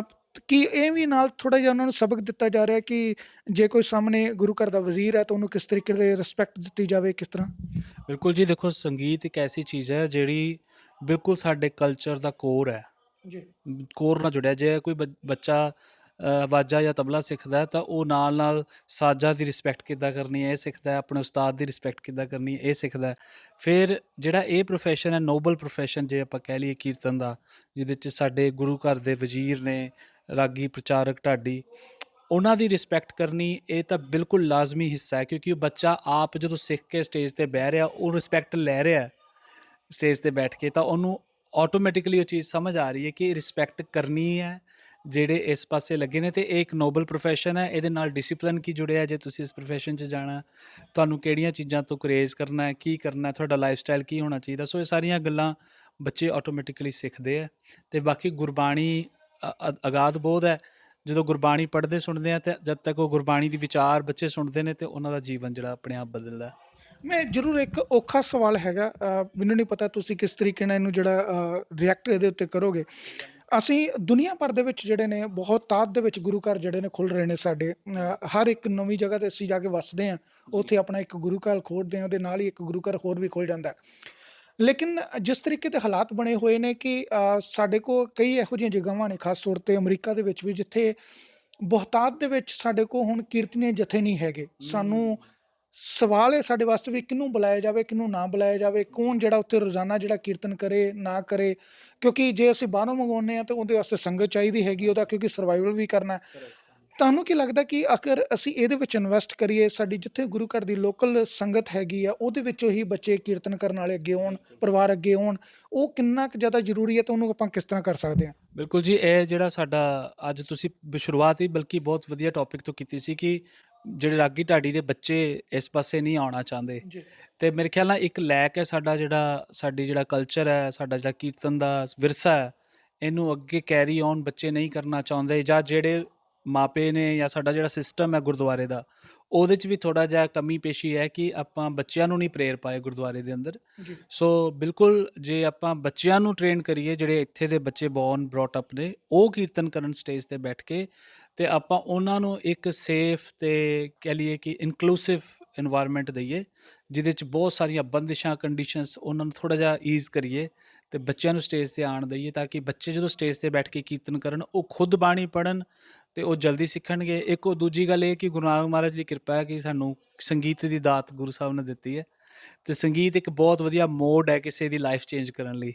ਅ, ਕਿ ਇਹ ਵੀ ਨਾਲ ਥੋੜਾ ਜਿਹਾ ਉਹਨਾਂ ਨੂੰ ਸਬਕ ਦਿੱਤਾ ਜਾ ਰਿਹਾ ਕਿ ਜੇ ਕੋਈ ਸਾਹਮਣੇ ਗੁਰੂ ਘਰ ਦਾ ਵਜ਼ੀਰ ਹੈ ਤਾਂ ਉਹਨੂੰ ਕਿਸ ਤਰੀਕੇ ਦੇ ਰਿਸਪੈਕਟ ਦਿੱਤੀ ਜਾਵੇ ਕਿਸ ਤਰ੍ਹਾਂ? ਬਿਲਕੁਲ ਜੀ ਦੇਖੋ ਸੰਗੀਤ ਇੱਕ ਐਸੀ ਚੀਜ਼ ਹੈ ਜਿਹੜੀ ਬਿਲਕੁਲ ਸਾਡੇ ਕਲਚਰ ਦਾ ਕੋਰ ਹੈ। ਜੀ। ਕੋਰ ਨਾਲ ਜੁੜਿਆ ਜੇ ਕੋਈ ਬ- ਬੱਚਾ ਅ, ਵਾਜਾ ਜਾਂ ਤਬਲਾ ਸਿੱਖਦਾ ਹੈ ਤਾਂ ਉਹ ਨਾਲ ਨਾਲ ਸਾਜ਼ਾਂ ਦੀ ਰਿਸਪੈਕਟ ਕਿੱਦਾਂ ਕਰਨੀ ਹੈ ਇਹ ਸਿੱਖਦਾ ਹੈ ਆਪਣੇ ਉਸਤਾਦ ਦੀ ਰਿਸਪੈਕਟ ਕਿੱਦਾਂ ਕਰਨੀ ਹੈ ਇਹ ਸਿੱਖਦਾ ਹੈ। ਫਿਰ ਜਿਹੜਾ ਇਹ profession ਹੈ ਨੋਬਲ profession ਜੇ ਆਪਾਂ ਕਹਿ ਲਈਏ ਕੀਰਤਨ ਦਾ ਜਿਹਦੇ ਚ ਸਾਡੇ ਗੁਰੂ ਘਰ ਦੇ ਵਜ਼ੀਰ ਨੇ ਰਾਗੀ ਪ੍ਰਚਾਰਕ ਢਾਡੀ, ਉਹਨਾਂ ਦੀ ਰਿਸਪੈਕਟ ਕਰਨੀ ਇਹ ਤਾਂ ਬਿਲਕੁਲ ਲਾਜ਼ਮੀ ਹਿੱਸਾ ਹੈ, ਕਿਉਂਕਿ ਉਹ ਬੱਚਾ ਆਪ ਜਦੋਂ ਸਿੱਖ ਕੇ ਸਟੇਜ ਤੇ ਬਹਿ ਰਿਹਾ, ਉਹ ਰਿਸਪੈਕਟ ਲੈ ਰਿਹਾ ਸਟੇਜ ਤੇ ਬੈਠ ਕੇ, ਤਾਂ ਉਹਨੂੰ ਆਟੋਮੈਟਿਕਲੀ ਉਹ ਚੀਜ਼ ਸਮਝ ਆ ਰਹੀ ਹੈ ਕਿ ਰਿਸਪੈਕਟ ਕਰਨੀ ਹੈ ਜਿਹੜੇ ਇਸ ਪਾਸੇ ਲੱਗੇ ਨੇ, ਤੇ ਇਹ ਇੱਕ ਨੋਬਲ profession ਹੈ, ਇਹਦੇ ਨਾਲ ਡਿਸਪਲਿਨ ਕੀ ਜੁੜਿਆ, ਜੇ ਤੁਸੀਂ ਇਸ profession 'ਚ ਜਾਣਾ ਤੁਹਾਨੂੰ ਕਿਹੜੀਆਂ ਚੀਜ਼ਾਂ ਤੋਂ ਕਰੇਜ਼ ਕਰਨਾ ਹੈ, ਕੀ ਕਰਨਾ ਹੈ, ਤੁਹਾਡਾ ਲਾਈਫਸਟਾਈਲ ਕੀ ਹੋਣਾ ਚਾਹੀਦਾ, ਸੋ ਇਹ ਸਾਰੀਆਂ ਗੱਲਾਂ ਬੱਚੇ ਆਟੋਮੈਟਿਕਲੀ ਸਿੱਖਦੇ ਆ ਤੇ ਬਾਕੀ ਗੁਰਬਾਣੀ ਅਗਾਧ ਬੋਧ ਹੈ। ਜਦੋਂ ਗੁਰਬਾਣੀ ਪੜ੍ਹਦੇ ਸੁਣਦੇ ਆ ਤੇ ਜਦ ਤੱਕ ਉਹ ਗੁਰਬਾਣੀ ਦੀ ਵਿਚਾਰ ਬੱਚੇ ਸੁਣਦੇ ਨੇ ਤੇ ਉਹਨਾਂ ਦਾ ਜੀਵਨ ਜਿਹੜਾ ਆਪਣੇ ਆਪ ਬਦਲਦਾ ਮੈਂ ਜ਼ਰੂਰ ਇੱਕ ਔਖਾ ਸਵਾਲ ਹੈਗਾ। ਮੈਨੂੰ ਨਹੀਂ ਪਤਾ ਤੁਸੀਂ ਕਿਸ ਤਰੀਕੇ ਨਾਲ ਇਹਨੂੰ ਜਿਹੜਾ ਰਿਐਕਟ ਇਹਦੇ ਉੱਤੇ ਕਰੋਗੇ। ਅਸੀਂ ਦੁਨੀਆ ਭਰ ਦੇ ਵਿੱਚ ਜਿਹੜੇ ਨੇ ਬਹੁਤ ਤਾਦ ਦੇ ਵਿੱਚ ਗੁਰੂ ਘਰ ਜਿਹੜੇ ਨੇ ਖੁੱਲ ਰਹੇ ਨੇ ਸਾਡੇ। ਹਰ ਇੱਕ ਨਵੀਂ ਜਗ੍ਹਾ ਤੇ ਅਸੀਂ ਜਾ ਕੇ ਵਸਦੇ ਹਾਂ। ਉੱਥੇ ਆਪਣਾ ਇੱਕ ਗੁਰੂ ਘਰ ਖੋਲਦੇ ਹਾਂ ਉਹਦੇ ਨਾਲ ਹੀ ਇੱਕ ਗੁਰੂ ਘਰ ਹੋਰ ਵੀ ਖੁੱਲ ਜਾਂਦਾ ਹੈ। ਲੇਕਿਨ ਜਿਸ ਤਰੀਕੇ ਦੇ ਹਾਲਾਤ ਬਣੇ ਹੋਏ ਨੇ ਕਿ ਅ, ਸਾਡੇ ਕੋਲ ਕਈ ਇਹੋ ਜਿਹੀਆਂ ਜਗ੍ਹਾਵਾਂ ਨੇ ਖਾਸ ਤੌਰ ਤੇ ਅਮਰੀਕਾ ਦੇ ਵਿੱਚ ਵੀ ਜਿੱਥੇ ਬਹੁਤਾਤ ਦੇ ਵਿੱਚ ਸਾਡੇ ਕੋਲ ਹੁਣ ਕੀਰਤਨੀਏ ਜਥੇ ਨਹੀਂ ਹੈਗੇ। ਸਾਨੂੰ ਸਵਾਲ ਹੈ ਸਾਡੇ ਵਾਸਤੇ ਵੀ ਕਿਹਨੂੰ ਬੁਲਾਇਆ ਜਾਵੇ ਕਿਹਨੂੰ ਨਾ ਬੁਲਾਇਆ ਜਾਵੇ ਕੌਣ ਜਿਹੜਾ ਉੱਥੇ ਰੋਜ਼ਾਨਾ ਜਿਹੜਾ ਕੀਰਤਨ ਕਰੇ ਨਾ ਕਰੇ ਕਿਉਂਕਿ ਜੇ ਅਸੀਂ ਬਾਹਰੋਂ ਮੰਗਵਾਉਂਦੇ ਆ ਤਾਂ ਉਹਦੇ ਵਾਸਤੇ ਸੰਗਤ ਚਾਹੀਦੀ ਹੈਗੀ ਉਹਦਾ ਕਿਉਂਕਿ ਸਰਵਾਈਵਲ ਵੀ ਕਰਨਾ ਹੈ। ਤੁਹਾਨੂੰ ਕੀ ਲੱਗਦਾ ਕਿ ਅਗਰ ਅਸੀਂ ਇਹਦੇ ਵਿੱਚ ਇਨਵੈਸਟ ਕਰੀਏ ਸਾਡੀ ਜਿੱਥੇ ਗੁਰੂ ਘਰ ਦੀ ਲੋਕਲ ਸੰਗਤ ਹੈਗੀ ਆ ਉਹਦੇ ਵਿੱਚੋਂ ਹੀ ਬੱਚੇ ਕੀਰਤਨ ਕਰਨ ਵਾਲੇ ਅੱਗੇ ਆਉਣ ਪਰਿਵਾਰ ਅੱਗੇ ਆਉਣ ਉਹ ਕਿੰਨਾ ਕੁ ਜ਼ਿਆਦਾ ਜ਼ਰੂਰੀ ਹੈ ਤਾਂ ਉਹਨੂੰ ਆਪਾਂ ਕਿਸ ਤਰ੍ਹਾਂ ਕਰ ਸਕਦੇ ਹਾਂ? ਬਿਲਕੁਲ ਜੀ ਇਹ ਜਿਹੜਾ ਸਾਡਾ ਅੱਜ ਤੁਸੀਂ ਬ- ਸ਼ੁਰੂਆਤ ਹੀ ਬਲਕਿ ਬਹੁਤ ਵਧੀਆ ਟੌਪਿਕ ਤੋਂ ਕੀਤੀ ਸੀ ਕਿ ਜਿਹੜੇ ਰਾਗੀ ਢਾਡੀ ਦੇ ਬੱਚੇ ਇਸ ਪਾਸੇ ਨਹੀਂ ਆਉਣਾ ਚਾਹੁੰਦੇ। ਜੀ। ਤੇ ਮੇਰੇ ਖਿਆਲ ਨਾਲ ਇੱਕ ਲੈਕ ਹੈ ਸਾਡਾ ਜਿਹੜਾ ਸਾਡੀ ਜਿਹੜਾ ਕਲਚਰ ਹੈ ਸਾਡਾ ਜਿਹੜਾ ਕੀਰਤਨ ਦਾ ਵਿਰਸਾ ਹੈ ਇਹਨੂੰ ਅੱਗੇ ਕੈਰੀ ਔਨ ਬੱਚੇ ਨਹੀਂ ਕਰਨਾ ਚਾਹੁੰਦੇ ਜਾਂ ਜਿਹੜੇ ਮਾਪੇ ਨੇ ਜਾਂ ਸਾਡਾ ਜਿਹੜਾ ਸਿਸਟਮ ਹੈ ਗੁਰਦੁਆਰੇ ਦਾ ਉਹਦੇ 'ਚ ਵੀ ਥੋੜਾ ਜਿਹਾ ਕਮੀ ਪੇਸ਼ੀ ਹੈ ਕਿ ਆਪਾਂ ਬੱਚਿਆਂ ਨੂੰ ਨਹੀਂ ਪ੍ਰੇਰ ਪਾਏ ਗੁਰਦੁਆਰੇ ਦੇ ਅੰਦਰ। ਸੋ ਬਿਲਕੁਲ ਜੇ ਆਪਾਂ ਬੱਚਿਆਂ ਨੂੰ ਟ੍ਰੇਨ ਕਰੀਏ ਜਿਹੜੇ ਇੱਥੇ ਦੇ ਬੱਚੇ ਬੌਰਨ ਬ੍ਰੌਟ ਅਪ ਨੇ ਉਹ ਕੀਰਤਨ ਕਰਨ ਸਟੇਜ ਤੇ ਬੈਠ ਕੇ ਤੇ ਆਪਾਂ ਉਹਨਾਂ ਨੂੰ ਇੱਕ ਸੇਫ ਤੇ ਕਹ ਲਈਏ ਕਿ ਇਨਕਲੂਸਿਵ এনवायरमेंट ਦਈਏ ਜਿਹਦੇ 'ਚ ਬਹੁਤ ਸਾਰੀਆਂ ਬੰਦਿਸ਼ਾਂ ਕੰਡੀਸ਼ਨਸ ਉਹਨਾਂ ਨੂੰ ਥੋੜਾ ਜਿਹਾ ਈਜ਼ ਕਰੀਏ ਤੇ ਬੱਚਿਆਂ ਨੂੰ ਸਟੇਜ ਤੇ ਆਣ ਦਈਏ ਤਾਂ ਕਿ ਬੱਚੇ ਜਦੋਂ ਸਟੇਜ ਤੇ ਬੈਠ ਕੇ ਕੀਰਤਨ ਕਰਨ ਉਹ ਖੁਦ ਬਾਣੀ ਪੜਨ ਤੇ ਉਹ ਜਲਦੀ ਸਿੱਖਣਗੇ। ਇੱਕ ਉਹ ਦੂਜੀ ਗੱਲ ਇਹ ਕਿ ਗੁਰੂ ਨਾਨਕ ਮਹਾਰਾਜ ਦੀ ਕਿਰਪਾ ਹੈ ਕਿ ਸਾਨੂੰ ਸੰਗੀਤ ਦੀ ਦਾਤ ਗੁਰੂ ਸਾਹਿਬ ਨੇ ਦਿੱਤੀ ਹੈ। ਤੇ ਸੰਗੀਤ ਇੱਕ ਬਹੁਤ ਵਧੀਆ ਮੋਡ ਹੈ ਕਿਸੇ ਦੀ ਲਾਈਫ ਚੇਂਜ ਕਰਨ ਲਈ।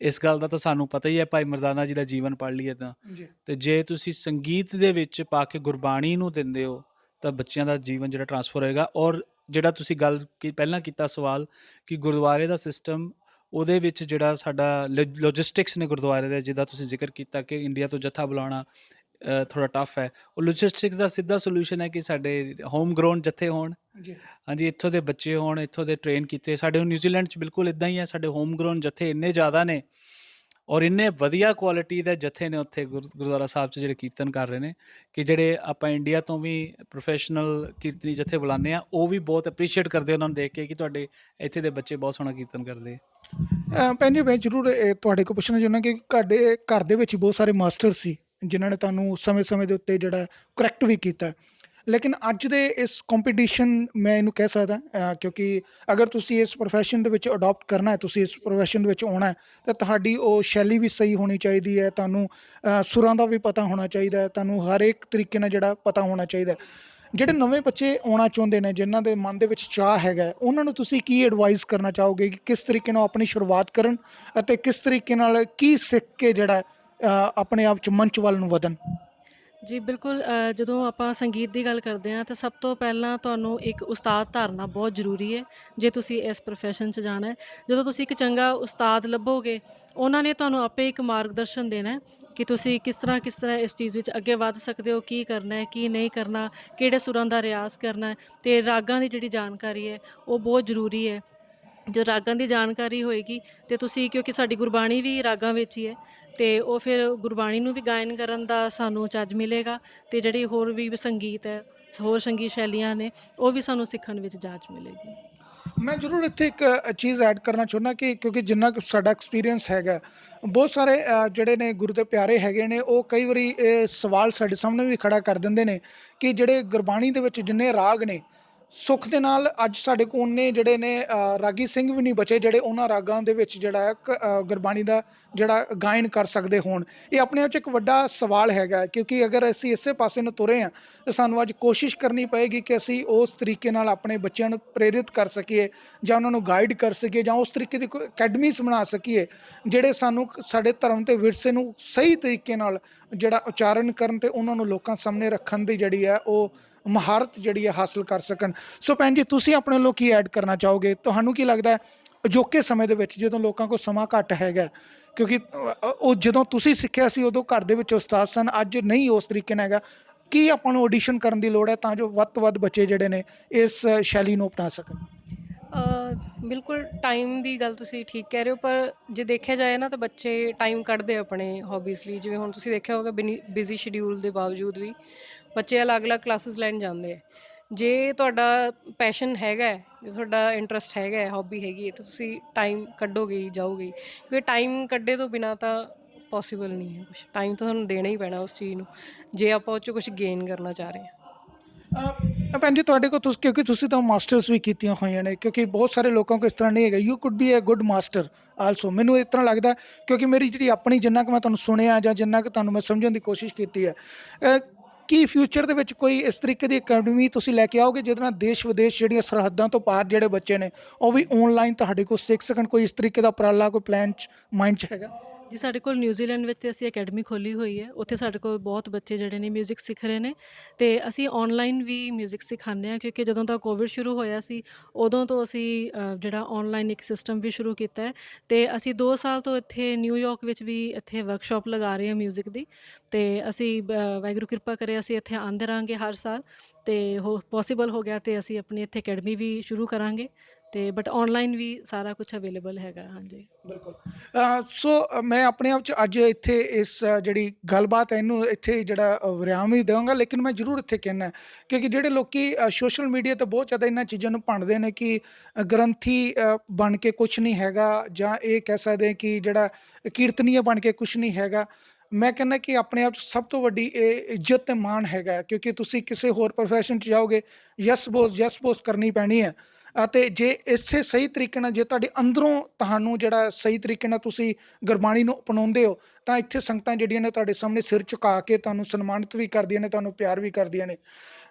ਇਸ ਗੱਲ ਦਾ ਤਾਂ ਸਾਨੂੰ ਪਤਾ ਹੀ ਹੈ ਭਾਈ ਮਰਦਾਨਾ ਜੀ ਦਾ ਜੀਵਨ ਪੜ੍ਹ ਲਈਏ ਤਾਂ। ਤੇ ਜੇ ਤੁਸੀਂ ਸੰਗੀਤ ਦੇ ਵਿੱਚ ਪਾ ਕੇ ਗੁਰਬਾਣੀ ਨੂੰ ਦਿੰਦੇ ਹੋ ਤਾਂ ਬੱਚਿਆਂ ਦਾ ਜੀਵਨ ਜਿਹੜਾ ਟਰਾਂਸਫਰ ਹੋਏਗਾ। ਔਰ ਜਿਹੜਾ ਤੁਸੀਂ ਗੱਲ ਕੀ ਪਹਿਲਾਂ ਕੀਤਾ ਸਵਾਲ ਕਿ ਗੁਰਦੁਆਰੇ ਦਾ ਸਿਸਟਮ ਉਹਦੇ ਵਿੱਚ ਜਿਹੜਾ ਸਾਡਾ ਲੌਜਿਸਟਿਕਸ ਨੇ ਗੁਰਦੁਆਰੇ ਦੇ ਜਿਹਦਾ ਤੁਸੀਂ ਜ਼ਿਕਰ ਕੀਤਾ ਕਿ ਇੰਡੀਆ ਤੋਂ ਜਥਾ ਬੁਲਾਉਣਾ ਅ, ਥੋੜਾ ਟਫ ਹੈ। ਉਹ ਲੌਜਿਸਟਿਕਸ ਦਾ ਸਿੱਧਾ ਸੋਲੂਸ਼ਨ ਹੈ ਕਿ ਸਾਡੇ ਹੋਮ ਗਰਾਊਂਡ ਜਥੇ ਹੋਣ। ਜੀ। ਹਾਂਜੀ ਇੱਥੋਂ ਦੇ ਬੱਚੇ ਹੋਣ ਇੱਥੋਂ ਦੇ ਟ੍ਰੇਨ ਕੀਤੇ। ਸਾਡੇ ਹੁਣ ਨਿਊਜ਼ੀਲੈਂਡ 'ਚ ਬਿਲਕੁਲ ਇਦਾਂ ਹੀ ਹੈ ਸਾਡੇ ਹੋਮ ਗਰਾਊਂਡ ਜਥੇ ਇੰਨੇ ਜ਼ਿਆਦਾ ਨੇ ਔਰ ਇੰਨੇ ਵਧੀਆ ਕੁਆਲਿਟੀ ਦੇ ਜਥੇ ਨੇ ਉੱਥੇ ਗੁਰ- ਗੁਰਦੁਆਰਾ ਸਾਹਿਬ 'ਚ ਜਿਹੜੇ ਕੀਰਤਨ ਕਰ ਰਹੇ ਨੇ ਕਿ ਜਿਹੜੇ ਆਪਾਂ ਇੰਡੀਆ ਤੋਂ ਵੀ ਪ੍ਰੋਫੈਸ਼ਨਲ ਕੀਰਤਨੀ ਜਥੇ ਬੁਲਾਉਂਦੇ ਆ ਉਹ ਵੀ ਬਹੁਤ ਅਪਰੀਸ਼ੀਏਟ ਕਰਦੇ ਉਹਨਾਂ ਨੂੰ ਦੇਖ ਕੇ ਕਿ ਤੁਹਾਡੇ ਇੱਥੇ ਦੇ ਬੱਚੇ ਬਹੁਤ ਸੋਹਣਾ ਕੀਰਤਨ ਕਰਦੇ ਆ। ਅਹ ਭੈਣ ਜੀ ਮੈਂ ਜ਼ਰੂਰ ਇਹ ਤੁਹਾਡੇ ਕੋਲ ਪੁੱਛਣਾ ਚਾਹੁੰਦਾ ਕਿ ਤੁਹਾਡੇ ਘਰ ਦੇ ਵਿੱਚ ਹੀ ਬਹੁਤ ਸਾਰੇ ਮਾਸਟਰ ਸੀ। ਜਿਨ੍ਹਾਂ ਨੇ ਤੁਹਾਨੂੰ ਸਮੇਂ-ਸਮੇਂ ਦੇ ਉੱਤੇ ਜਿਹੜਾ ਕਰੈਕਟ ਵੀ ਕੀਤਾ। ਲੇਕਿਨ ਅੱਜ ਦੇ ਇਸ ਕੰਪੀਟੀਸ਼ਨ ਮੈਂ ਇਹਨੂੰ ਕਹਿ ਸਕਦਾ ਕਿਉਂਕਿ ਅਗਰ ਤੁਸੀਂ ਇਸ profession ਦੇ ਵਿੱਚ ਅਡਾਪਟ ਕਰਨਾ ਹੈ, ਤੁਸੀਂ ਇਸ profession ਦੇ ਵਿੱਚ ਆਉਣਾ ਹੈ, ਤਾਂ ਤੁਹਾਡੀ ਉਹ ਸ਼ੈਲੀ ਵੀ ਸਹੀ ਹੋਣੀ ਚਾਹੀਦੀ ਹੈ, ਤੁਹਾਨੂੰ ਸੁਰਾਂ ਦਾ ਵੀ ਪਤਾ ਹੋਣਾ ਚਾਹੀਦਾ ਹੈ, ਤੁਹਾਨੂੰ ਹਰ ਇੱਕ ਤਰੀਕੇ ਨਾਲ ਜਿਹੜਾ ਪਤਾ ਹੋਣਾ ਚਾਹੀਦਾ ਹੈ। ਜਿਹੜੇ ਨਵੇਂ ਬੱਚੇ ਆਉਣਾ ਚਾਹੁੰਦੇ ਨੇ, ਜਿਨ੍ਹਾਂ ਦੇ ਮਨ ਦੇ ਵਿੱਚ ਚਾਹ ਹੈਗਾ ਉਹਨਾਂ ਨੂੰ ਤੁਸੀਂ ਕੀ ਐਡਵਾਈਸ ਕਰਨਾ ਚਾਹੋਗੇ ਕਿ ਕਿਸ ਤਰੀਕੇ ਨਾਲ ਆਪਣੀ ਸ਼ੁਰੂਆਤ ਕਰਨ ਅਤੇ ਕਿਸ ਤਰੀਕੇ ਨਾਲ ਕੀ ਸਿੱਖ ਕੇ ਜਿਹੜਾ ਆਪਣੇ ਆਪ ਚ ਮੰਚ ਵੱਲ ਨੂੰ ਵਧਣ। ਜੀ, ਬਿਲਕੁਲ ਜਦੋਂ ਆਪਾਂ ਸੰਗੀਤ ਦੀ ਗੱਲ ਕਰਦੇ ਹਾਂ, ਤਾਂ ਸਭ ਤੋਂ ਪਹਿਲਾਂ ਤੁਹਾਨੂੰ ਇੱਕ ਉਸਤਾਦ ਧਾਰਨਾ ਬਹੁਤ ਜ਼ਰੂਰੀ ਹੈ, ਜੇ ਤੁਸੀਂ ਇਸ profession 'ਚ ਜਾਣਾ ਹੈ। ਜਦੋਂ ਤੁਸੀਂ ਇੱਕ ਚੰਗਾ ਉਸਤਾਦ ਲੱਭੋਗੇ, ਉਹਨਾਂ ਨੇ ਤੁਹਾਨੂੰ ਆਪੇ ਇੱਕ ਮਾਰਗਦਰਸ਼ਨ ਦੇਣਾ ਹੈ ਕਿ ਤੁਸੀਂ ਕਿਸ ਤਰ੍ਹਾਂ ਕਿਸ ਤਰ੍ਹਾਂ ਇਸ ਚੀਜ਼ ਵਿੱਚ ਅੱਗੇ ਵਧ ਸਕਦੇ ਹੋ, ਕੀ ਕਰਨਾ ਹੈ, ਕੀ ਨਹੀਂ ਕਰਨਾ, ਕਿਹੜੇ ਸੁਰਾਂ ਦਾ ਰਿਆਜ਼ ਕਰਨਾ ਹੈ। ਤੇ ਰਾਗਾਂ ਦੀ ਜਿਹੜੀ ਜਾਣਕਾਰੀ ਹੈ, ਉਹ ਬਹੁਤ ਜ਼ਰੂਰੀ ਹੈ। ਜੋ ਰਾਗਾਂ ਦੀ ਜਾਣਕਾਰੀ ਹੋਏਗੀ, ਤੇ ਤੁਸੀਂ, ਕਿਉਂਕਿ ਸਾਡੀ ਗੁਰਬਾਣੀ ਵੀ ਰਾਗਾਂ ਵਿੱਚ ਹੀ ਹੈ ਤੇ ਉਹ ਫਿਰ ਗੁਰਬਾਣੀ ਨੂੰ ਵੀ ਗਾਇਨ ਕਰਨ ਦਾ ਸਾਨੂੰ ਚੱਜ ਮਿਲੇਗਾ ਤੇ ਜਿਹੜੀ ਹੋਰ ਵੀ ਸੰਗੀਤ ਹੈ, ਹੋਰ ਸੰਗੀਤ ਸ਼ੈਲੀਆਂ ਨੇ, ਉਹ ਵੀ ਸਾਨੂੰ ਸਿੱਖਣ ਵਿੱਚ ਜਾਚ ਮਿਲੇਗੀ। ਮੈਂ ਜ਼ਰੂਰ ਇੱਥੇ ਇੱਕ ਚੀਜ਼ ਐਡ ਕਰਨਾ ਚਾਹੁੰਦਾ ਕਿ ਕਿਉਂਕਿ ਜਿੰਨਾ ਕੁ ਸਾਡਾ ਐਕਸਪੀਰੀਅੰਸ ਹੈਗਾ, ਬਹੁਤ ਸਾਰੇ ਜਿਹੜੇ ਨੇ ਗੁਰੂ ਦੇ ਪਿਆਰੇ ਹੈਗੇ ਨੇ, ਉਹ ਕਈ ਵਾਰੀ ਇਹ ਸਵਾਲ ਸਾਡੇ ਸਾਹਮਣੇ ਵੀ ਖੜਾ ਕਰ ਦਿੰਦੇ ਨੇ ਕਿ ਜਿਹੜੇ ਗੁਰਬਾਣੀ ਦੇ ਵਿੱਚ ਜਿੰਨੇ ਰਾਗ ਨੇ ਸੁੱਖ ਦੇ ਨਾਲ ਅੱਜ ਸਾਡੇ ਕੋਲ ਨੇ ਜਿਹੜੇ ਨੇ ਰਾਗੀ ਸਿੰਘ ਵੀ ਨਹੀਂ ਬਚੇ ਜਿਹੜੇ ਉਹਨਾਂ ਰਾਗਾਂ ਦੇ ਵਿੱਚ ਜਿਹੜਾ ਗੁਰਬਾਣੀ ਦਾ ਜਿਹੜਾ ਗਾਇਨ ਕਰ ਸਕਦੇ ਹੋਣ। ਇਹ ਆਪਣੇ ਆਪ 'ਚ ਇੱਕ ਵੱਡਾ ਸਵਾਲ ਹੈਗਾ ਕਿਉਂਕਿ ਅਗਰ ਅਸੀਂ ਇਸੇ ਪਾਸੇ ਨੂੰ ਤੁਰੇ ਹਾਂ, ਤਾਂ ਸਾਨੂੰ ਅੱਜ ਕੋਸ਼ਿਸ਼ ਕਰਨੀ ਪਏਗੀ ਕਿ ਅਸੀਂ ਉਸ ਤਰੀਕੇ ਨਾਲ ਆਪਣੇ ਬੱਚਿਆਂ ਨੂੰ ਪ੍ਰੇਰਿਤ ਕਰ ਸਕੀਏ, ਜਾਂ ਉਹਨਾਂ ਨੂੰ ਗਾਈਡ ਕਰ ਸਕੀਏ, ਜਾਂ ਉਸ ਤਰੀਕੇ ਦੀ ਕੋਈ ਅਕੈਡਮੀਜ਼ ਬਣਾ ਸਕੀਏ, ਜਿਹੜੇ ਸਾਨੂੰ ਸਾਡੇ ਧਰਮ ਤੇ ਵਿਰਸੇ ਨੂੰ ਸਹੀ ਤਰੀਕੇ ਨਾਲ ਜਿਹੜਾ ਉਚਾਰਨ ਕਰਨ ਤੇ ਉਹਨਾਂ ਨੂੰ ਲੋਕਾਂ ਸਾਹਮਣੇ ਰੱਖਣ ਦੀ ਜਿਹੜੀ ਹੈ, ਉਹ ਮਹਾਰਤ ਜਿਹੜੀ ਹੈ ਹਾਸਲ ਕਰ ਸਕਣ। ਸੋ ਭੈਣ ਜੀ, ਤੁਸੀਂ ਆਪਣੇ ਵੱਲੋਂ ਕੀ ਐਡ ਕਰਨਾ ਚਾਹੋਗੇ? ਤੁਹਾਨੂੰ ਕੀ ਲੱਗਦਾ ਅਜੋਕੇ ਸਮੇਂ ਦੇ ਵਿੱਚ ਜਦੋਂ ਲੋਕਾਂ ਕੋਲ ਸਮਾਂ ਘੱਟ ਹੈਗਾ ਕਿਉਂਕਿ ਉਹ ਜਦੋਂ ਤੁਸੀਂ ਸਿੱਖਿਆ ਸੀ, ਉਦੋਂ ਘਰ ਦੇ ਵਿੱਚ ਉਸਤਾਦ ਸਨ, ਅੱਜ ਨਹੀਂ ਉਸ ਤਰੀਕੇ ਨਾਲ ਹੈਗਾ। ਕੀ ਆਪਾਂ ਨੂੰ ਆਡੀਸ਼ਨ ਕਰਨ ਦੀ ਲੋੜ ਹੈ ਤਾਂ ਜੋ ਵੱਧ ਤੋਂ ਵੱਧ ਬੱਚੇ ਜਿਹੜੇ ਨੇ ਇਸ ਸ਼ੈਲੀ ਨੂੰ ਅਪਣਾ ਸਕਣ? ਬਿਲਕੁਲ ਟਾਈਮ ਦੀ ਗੱਲ ਤੁਸੀਂ ਠੀਕ ਕਹਿ ਰਹੇ ਹੋ ਪਰ ਜੇ ਦੇਖਿਆ ਜਾਏ ਨਾ ਤਾਂ ਬੱਚੇ ਟਾਈਮ ਕੱਢਦੇ ਆ ਆਪਣੇ ਹੌਬੀਜ਼ ਲਈ। ਜਿਵੇਂ ਹੁਣ ਤੁਸੀਂ ਦੇਖਿਆ ਹੋਗਾ ਬਿਜ਼ੀ ਸ਼ਡਿਊਲ ਦੇ ਬਾਵਜੂਦ ਵੀ ਬੱਚੇ ਅਲੱਗ-ਅਲੱਗ ਕਲਾਸਿਸ ਲੈਣ ਜਾਂਦੇ ਆ। ਜੇ ਤੁਹਾਡਾ ਪੈਸ਼ਨ ਹੈਗਾ ਹੈ, ਜੇ ਤੁਹਾਡਾ ਇੰਟਰਸਟ ਹੈਗਾ ਹੈ ਹੌਬੀ ਹੈਗੀ ਹੈ ਤਾਂ ਤੁਸੀਂ ਟਾਈਮ ਕੱਢੋਗੇ ਹੀ ਜਾਓਗੇ ਹੀ। ਕਿਉਂਕਿ ਟਾਈਮ ਕੱਢੇ ਤੋਂ ਬਿਨਾ ਤਾਂ ਪੋਸੀਬਲ ਨਹੀਂ ਹੈ ਕੁਝ ਟਾਈਮ ਤਾਂ ਤੁਹਾਨੂੰ ਦੇਣਾ ਹੀ ਪੈਣਾ ਉਸ ਚੀਜ਼ ਨੂੰ ਜੇ ਆਪਾਂ ਉਹ 'ਚੋਂ ਕੁਝ ਗੇਨ ਕਰਨਾ ਚਾਹ ਰਹੇ ਹਾਂ। ਅਹ ਭੈਣ ਜੀ, ਤੁਹਾਡੇ ਕੋਲ ਤੁਸੀਂ, ਕਿਉਂਕਿ ਤੁਸੀਂ ਤਾਂ ਮਾਸਟਰਸ ਵੀ ਕੀਤੀਆਂ ਹੋਈਆਂ ਨੇ, ਕਿਉਂਕਿ ਬਹੁਤ ਸਾਰੇ ਲੋਕਾਂ ਕੋਲ ਇਸ ਤਰ੍ਹਾਂ ਨਹੀਂ ਹੈਗਾ। You could be a good master also ਮੈਨੂੰ ਇਸ ਤਰ੍ਹਾਂ ਲੱਗਦਾ, ਕਿਉਂਕਿ ਮੇਰੀ ਜਿਹੜੀ ਆਪਣੀ ਜਿੰਨਾ ਕਿ ਮੈਂ ਤੁਹਾਨੂੰ ਸੁਣਿਆ ਜਾਂ ਜਿੰਨਾ ਕਿ ਤੁਹਾਨੂੰ ਮੈਂ ਸਮਝਣ ਦੀ ਕੋਸ਼ਿਸ਼ ਕੀਤੀ ਹੈ ਕੀ ਫਿਊਚਰ ਦੇ ਵਿੱਚ ਕੋਈ ਇਸ ਤਰੀਕੇ ਦੀ ਅਕੈਡਮੀ ਤੁਸੀਂ ਲੈ ਕੇ ਆਓਗੇ ਜਿਹਦੇ ਨਾਲ ਦੇਸ਼ ਵਿਦੇਸ਼ ਜਿਹੜੀਆਂ ਸਰਹੱਦਾਂ ਤੋਂ ਪਾਰ ਜਿਹੜੇ ਬੱਚੇ ਨੇ, ਉਹ ਵੀ ਆਨਲਾਈਨ ਤੁਹਾਡੇ ਕੋਲ ਸਿੱਖ ਸਕਣ? ਕੋਈ ਇਸ ਤਰੀਕੇ ਦਾ ਉਪਰਾਲਾ, ਕੋਈ ਪਲਾਨ ਚ ਮਾਈਂਡ ਚ ਹੈਗਾ? ਜੀ ਸਾਡੇ ਕੋਲ ਨਿਊਜ਼ੀਲੈਂਡ ਵਿੱਚ ਤੇ ਅਸੀਂ ਅਕੈਡਮੀ ਖੋਲੀ ਹੋਈ ਹੈ ਉੱਥੇ ਸਾਡੇ ਕੋਲ ਬਹੁਤ ਬੱਚੇ ਜਿਹੜੇ ਨੇ 뮤직 ਸਿੱਖ ਰਹੇ ਨੇ ਤੇ ਅਸੀਂ ਆਨਲਾਈਨ ਵੀ 뮤직 ਸਿਖਾਉਂਦੇ ਹਾਂ ਕਿਉਂਕਿ ਜਦੋਂ ਦਾ ਕੋਵਿਡ ਸ਼ੁਰੂ ਹੋਇਆ ਸੀ ਉਦੋਂ ਤੋਂ ਅਸੀਂ ਅ, ਜਿਹੜਾ ਆਨਲਾਈਨ ਇੱਕ ਸਿਸਟਮ ਵੀ ਸ਼ੁਰੂ ਕੀਤਾ ਹੈ ਤੇ ਅਸੀਂ 2 ਸਾਲ ਤੋਂ ਇੱਥੇ ਨਿਊਯਾਰਕ ਵਿੱਚ ਵੀ ਇੱਥੇ ਵਰਕਸ਼ਾਪ ਲਗਾ ਰਹੇ ਹਾਂ 뮤직 ਦੀ ਤੇ ਅਸੀਂ ਅ, ਵਾਹਿਗੁਰੂ ਕਿਰਪਾ ਕਰੇ ਅਸੀਂ ਇੱਥੇ ਆਂਦੇ ਰਾਂਗੇ ਹਰ ਸਾਲ ਤੇ ਹੋ ਪੋਸੀਬਲ ਹੋ ਗਿਆ ਤੇ ਅਸੀਂ ਆਪਣੀ ਇੱਥੇ ਅਕੈਡਮੀ ਵੀ ਸ਼ੁਰੂ ਕਰਾਂਗੇ ਤੇ ਬਟ ਆਨਲਾਈਨ ਵੀ ਸਾਰਾ ਕੁਝ ਅਵੇਲੇਬਲ ਹੈਗਾ, ਹਾਂਜੀ। ਬਿਲਕੁਲ। ਸੋ ਮੈਂ ਆਪਣੇ ਆਪ ਚ ਅੱਜ ਇੱਥੇ ਇਸ ਜਿਹੜੀ ਗੱਲਬਾਤ ਹੈ, ਇਹਨੂੰ ਇੱਥੇ ਜਿਹੜਾ ਵਿਰਾਮ ਵੀ ਦੇਵਾਂਗਾ, ਲੇਕਿਨ ਮੈਂ ਜ਼ਰੂਰ ਇੱਥੇ ਕਹਿਣਾ ਕਿਉਂਕਿ ਜਿਹੜੇ ਲੋਕੀ ਸੋਸ਼ਲ ਮੀਡੀਆ ਤੇ ਬਹੁਤ ਜ਼ਿਆਦਾ ਇਹਨਾਂ ਚੀਜ਼ਾਂ ਨੂੰ ਭੰਡਦੇ ਨੇ ਕਿ ਗ੍ਰੰਥੀ ਬਣ ਕੇ ਕੁਝ ਨਹੀਂ ਹੈਗਾ, ਜਾਂ ਇਹ ਕਹਿ ਸਕਦੇ ਕਿ ਜਿਹੜਾ ਕੀਰਤਨੀਆ ਬਣ ਕੇ ਕੁਝ ਨਹੀਂ ਹੈਗਾ। ਮੈਂ ਕਹਿੰਦਾ ਕਿ ਆਪਣੇ ਆਪ 'ਚ ਸਭ ਤੋਂ ਵੱਡੀ ਇਹ ਇੱਜ਼ਤ ਤੇ ਮਾਣ ਹੈਗਾ, ਕਿਉਂਕਿ ਤੁਸੀਂ ਕਿਸੇ ਹੋਰ profession 'ਚ ਜਾਓਗੇ ਯਸ ਬੋਸ ਯਸ ਬੋਸ ਕਰਨੀ ਪੈਣੀ ਹੈ। ਅਤੇ ਜੇ ਇਸੇ ਸਹੀ ਤਰੀਕੇ ਨਾਲ ਜੇ ਤੁਹਾਡੇ ਅੰਦਰੋਂ ਤੁਹਾਨੂੰ ਜਿਹੜਾ ਸਹੀ ਤਰੀਕੇ ਨਾਲ ਤੁਸੀਂ ਗੁਰਬਾਣੀ ਨੂੰ ਅਪਣਾਉਂਦੇ ਹੋ, ਤਾਂ ਇੱਥੇ ਸੰਗਤਾਂ ਜਿਹੜੀਆਂ ਨੇ ਤੁਹਾਡੇ ਸਾਹਮਣੇ ਸਿਰ ਝੁਕਾ ਕੇ ਤੁਹਾਨੂੰ ਸਨਮਾਨਿਤ ਵੀ ਕਰਦੀਆਂ ਨੇ, ਤੁਹਾਨੂੰ ਪਿਆਰ ਵੀ ਕਰਦੀਆਂ ਨੇ।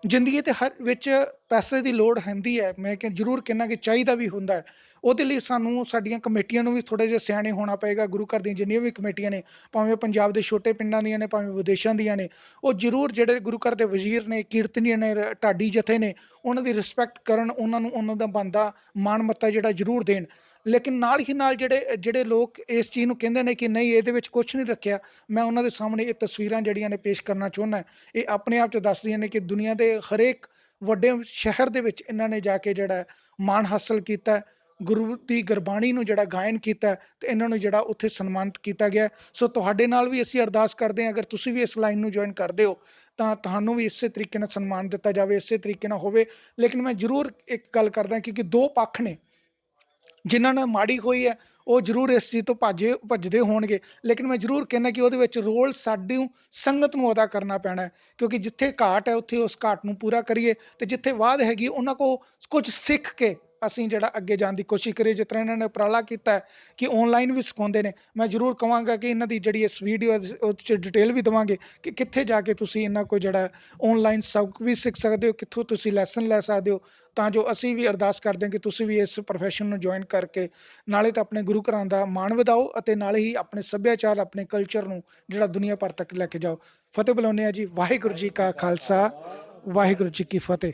ਜ਼ਿੰਦਗੀ ਤੇ ਹਰ ਵਿੱਚ ਪੈਸੇ ਦੀ ਲੋੜ ਹੁੰਦੀ ਹੈ, ਮੈਂ ਕਿ ਜ਼ਰੂਰ ਕਹਿਣਾ ਕਿ ਚਾਹੀਦਾ ਵੀ ਹੁੰਦਾ ਹੈ। ਉਹਦੇ ਲਈ ਸਾਨੂੰ ਸਾਡੀਆਂ ਕਮੇਟੀਆਂ ਨੂੰ ਵੀ ਥੋੜੇ ਜਿਹਾ ਸਿਆਣੇ ਹੋਣਾ ਪਏਗਾ, ਗੁਰੂ ਘਰ ਦੀਆਂ ਜਿੰਨੀਆਂ ਵੀ ਕਮੇਟੀਆਂ ਨੇ, ਭਾਵੇਂ ਪੰਜਾਬ ਦੇ ਛੋਟੇ ਪਿੰਡਾਂ ਦੀਆਂ ਨੇ, ਭਾਵੇਂ ਵਿਦੇਸ਼ਾਂ ਦੀਆਂ ਨੇ, ਉਹ ਜ਼ਰੂਰ ਜਿਹੜੇ ਗੁਰੂ ਘਰ ਦੇ ਵਜ਼ੀਰ ਨੇ ਕੀਰਤਨੀਏ ਨੇ, ਰ- ਢਾਡੀ ਜਥੇ ਨੇ, ਉਹਨਾਂ ਦੀ ਰਿਸਪੈਕਟ ਕਰਨ, ਉਹਨਾਂ ਨੂੰ, ਉਹਨਾਂ ਦਾ ਬੰਦਾ ਮਾਣ ਮੱਤਾ ਜਿਹੜਾ ਜ਼ਰੂਰ ਦੇਣ। ਲੇਕਿਨ ਨਾਲ ਹੀ ਨਾਲ ਜਿਹੜੇ ਜਿਹੜੇ ਲੋਕ ਇਸ ਚੀਜ਼ ਨੂੰ ਕਹਿੰਦੇ ਨੇ ਕਿ ਨਹੀਂ, ਇਹਦੇ ਵਿੱਚ ਕੁਝ ਨਹੀਂ ਰੱਖਿਆ, ਮੈਂ ਉਹਨਾਂ ਦੇ ਸਾਹਮਣੇ ਇਹ ਤਸਵੀਰਾਂ ਜਿਹੜੀਆਂ ਨੇ ਪੇਸ਼ ਕਰਨਾ ਚਾਹੁੰਦਾ ਇਹ ਆਪਣੇ ਆਪ 'ਚ ਦੱਸਦੀਆਂ ਨੇ ਕਿ ਦੁਨੀਆ ਦੇ ਹਰੇਕ ਵੱਡੇ ਸ਼ਹਿਰ ਦੇ ਵਿੱਚ ਇਹਨਾਂ ਨੇ ਜਾ ਕੇ ਜਿਹੜਾ ਮਾਣ ਹਾਸਲ ਕੀਤਾ ਗੁਰੂ ਦੀ ਗੁਰਬਾਣੀ ਨੂੰ ਜਿਹੜਾ ਗਾਇਨ ਕੀਤਾ ਹੈ ਤੇ ਇਹਨਾਂ ਨੂੰ ਜਿਹੜਾ ਉੱਥੇ ਸਨਮਾਨਿਤ ਕੀਤਾ ਗਿਆ ਸੋ ਤੁਹਾਡੇ ਨਾਲ ਵੀ ਅਸੀਂ ਅਰਦਾਸ ਕਰਦੇ ਹਾਂ, ਅਗਰ ਤੁਸੀਂ ਵੀ ਇਸ ਲਾਈਨ ਨੂੰ ਜੁਆਇਨ ਕਰਦੇ ਹੋ, ਤਾਂ ਤੁਹਾਨੂੰ ਵੀ ਇਸੇ ਤਰੀਕੇ ਨਾਲ ਸਨਮਾਨ ਦਿੱਤਾ ਜਾਵੇ, ਇਸੇ ਤਰੀਕੇ ਨਾਲ ਹੋਵੇ। ਲੇਕਿਨ ਮੈਂ ਜ਼ਰੂਰ ਇੱਕ ਗੱਲ ਕਰਦਾ ਕਿਉਂਕਿ ਦੋ ਪੱਖ ਨੇ ਜਿਨ੍ਹਾਂ ਨਾਲ ਮਾੜੀ ਹੋਈ ਹੈ, ਉਹ ਜ਼ਰੂਰ ਇਸ ਚੀਜ਼ ਤੋਂ ਭੱਜੇ, ਭੱਜਦੇ ਹੋਣਗੇ। ਲੇਕਿਨ ਮੈਂ ਜ਼ਰੂਰ ਕਹਿੰਦਾ ਕਿ ਉਹਦੇ ਵਿੱਚ ਰੋਲ ਸਾਡੀ ਸੰਗਤ ਨੂੰ ਅਦਾ ਕਰਨਾ ਪੈਣਾ ਕਿਉਂਕਿ ਜਿੱਥੇ ਘਾਟ ਹੈ, ਉੱਥੇ ਉਸ ਘਾਟ ਨੂੰ ਪੂਰਾ ਕਰੀਏ ਤੇ ਜਿੱਥੇ ਵਾਧ ਹੈਗੀ, ਉਹਨਾਂ ਕੋ ਕੁਝ ਸਿੱਖ ਕੇ ਅਸੀਂ ਜਿਹੜਾ ਅੱਗੇ ਜਾਣ ਦੀ ਕੋਸ਼ਿਸ਼ ਕਰੀਏ, ਜਿਸ ਤਰ੍ਹਾਂ ਇਹਨਾਂ ਨੇ ਉਪਰਾਲਾ ਕੀਤਾ ਕਿ ਆਨਲਾਈਨ ਵੀ ਸਿਖਾਉਂਦੇ ਨੇ। ਮੈਂ ਜ਼ਰੂਰ ਕਹਾਂਗਾ ਕਿ ਇਹਨਾਂ ਦੀ ਜਿਹੜੀ ਇਸ ਵੀਡੀਓ ਉਹ 'ਚ ਡਿਟੇਲ ਵੀ ਦਵਾਂਗੇ ਕਿ ਕਿੱਥੇ ਜਾ ਕੇ ਤੁਸੀਂ ਇਹਨਾਂ ਕੋ ਜਿਹੜਾ ਆਨਲਾਈਨ ਸਬਕ ਵੀ ਸਿੱਖ ਸਕਦੇ ਹੋ, ਕਿੱਥੋਂ ਤੁਸੀਂ ਲੈਸਨ ਲੈ ਸਕਦੇ ਹੋ। ਤਾਂ ਜੋ ਅਸੀਂ ਵੀ ਅਰਦਾਸ ਕਰਦੇ ਹਾਂ ਕਿ ਤੁਸੀਂ ਵੀ ਇਸ profession ਨੂੰ ਜੁਆਇਨ ਕਰਕੇ ਨਾਲੇ ਤਾਂ ਆਪਣੇ ਗੁਰੂ ਘਰਾਂ ਦਾ ਮਾਣ ਵਧਾਓ ਅਤੇ ਨਾਲੇ ਹੀ ਆਪਣੇ ਸੱਭਿਆਚਾਰ, ਆਪਣੇ ਕਲਚਰ ਨੂੰ ਜਿਹੜਾ ਦੁਨੀਆ ਭਰ ਤੱਕ ਲੈ ਕੇ ਜਾਓ। ਫਤਿਹ ਬੁਲਾਉਂਦੇ ਆ ਜੀ। ਵਾਹਿਗੁਰੂ ਜੀ ਕਾ ਖਾਲਸਾ, ਵਾਹਿਗੁਰੂ ਜੀ ਕੀ ਫਤਿਹ।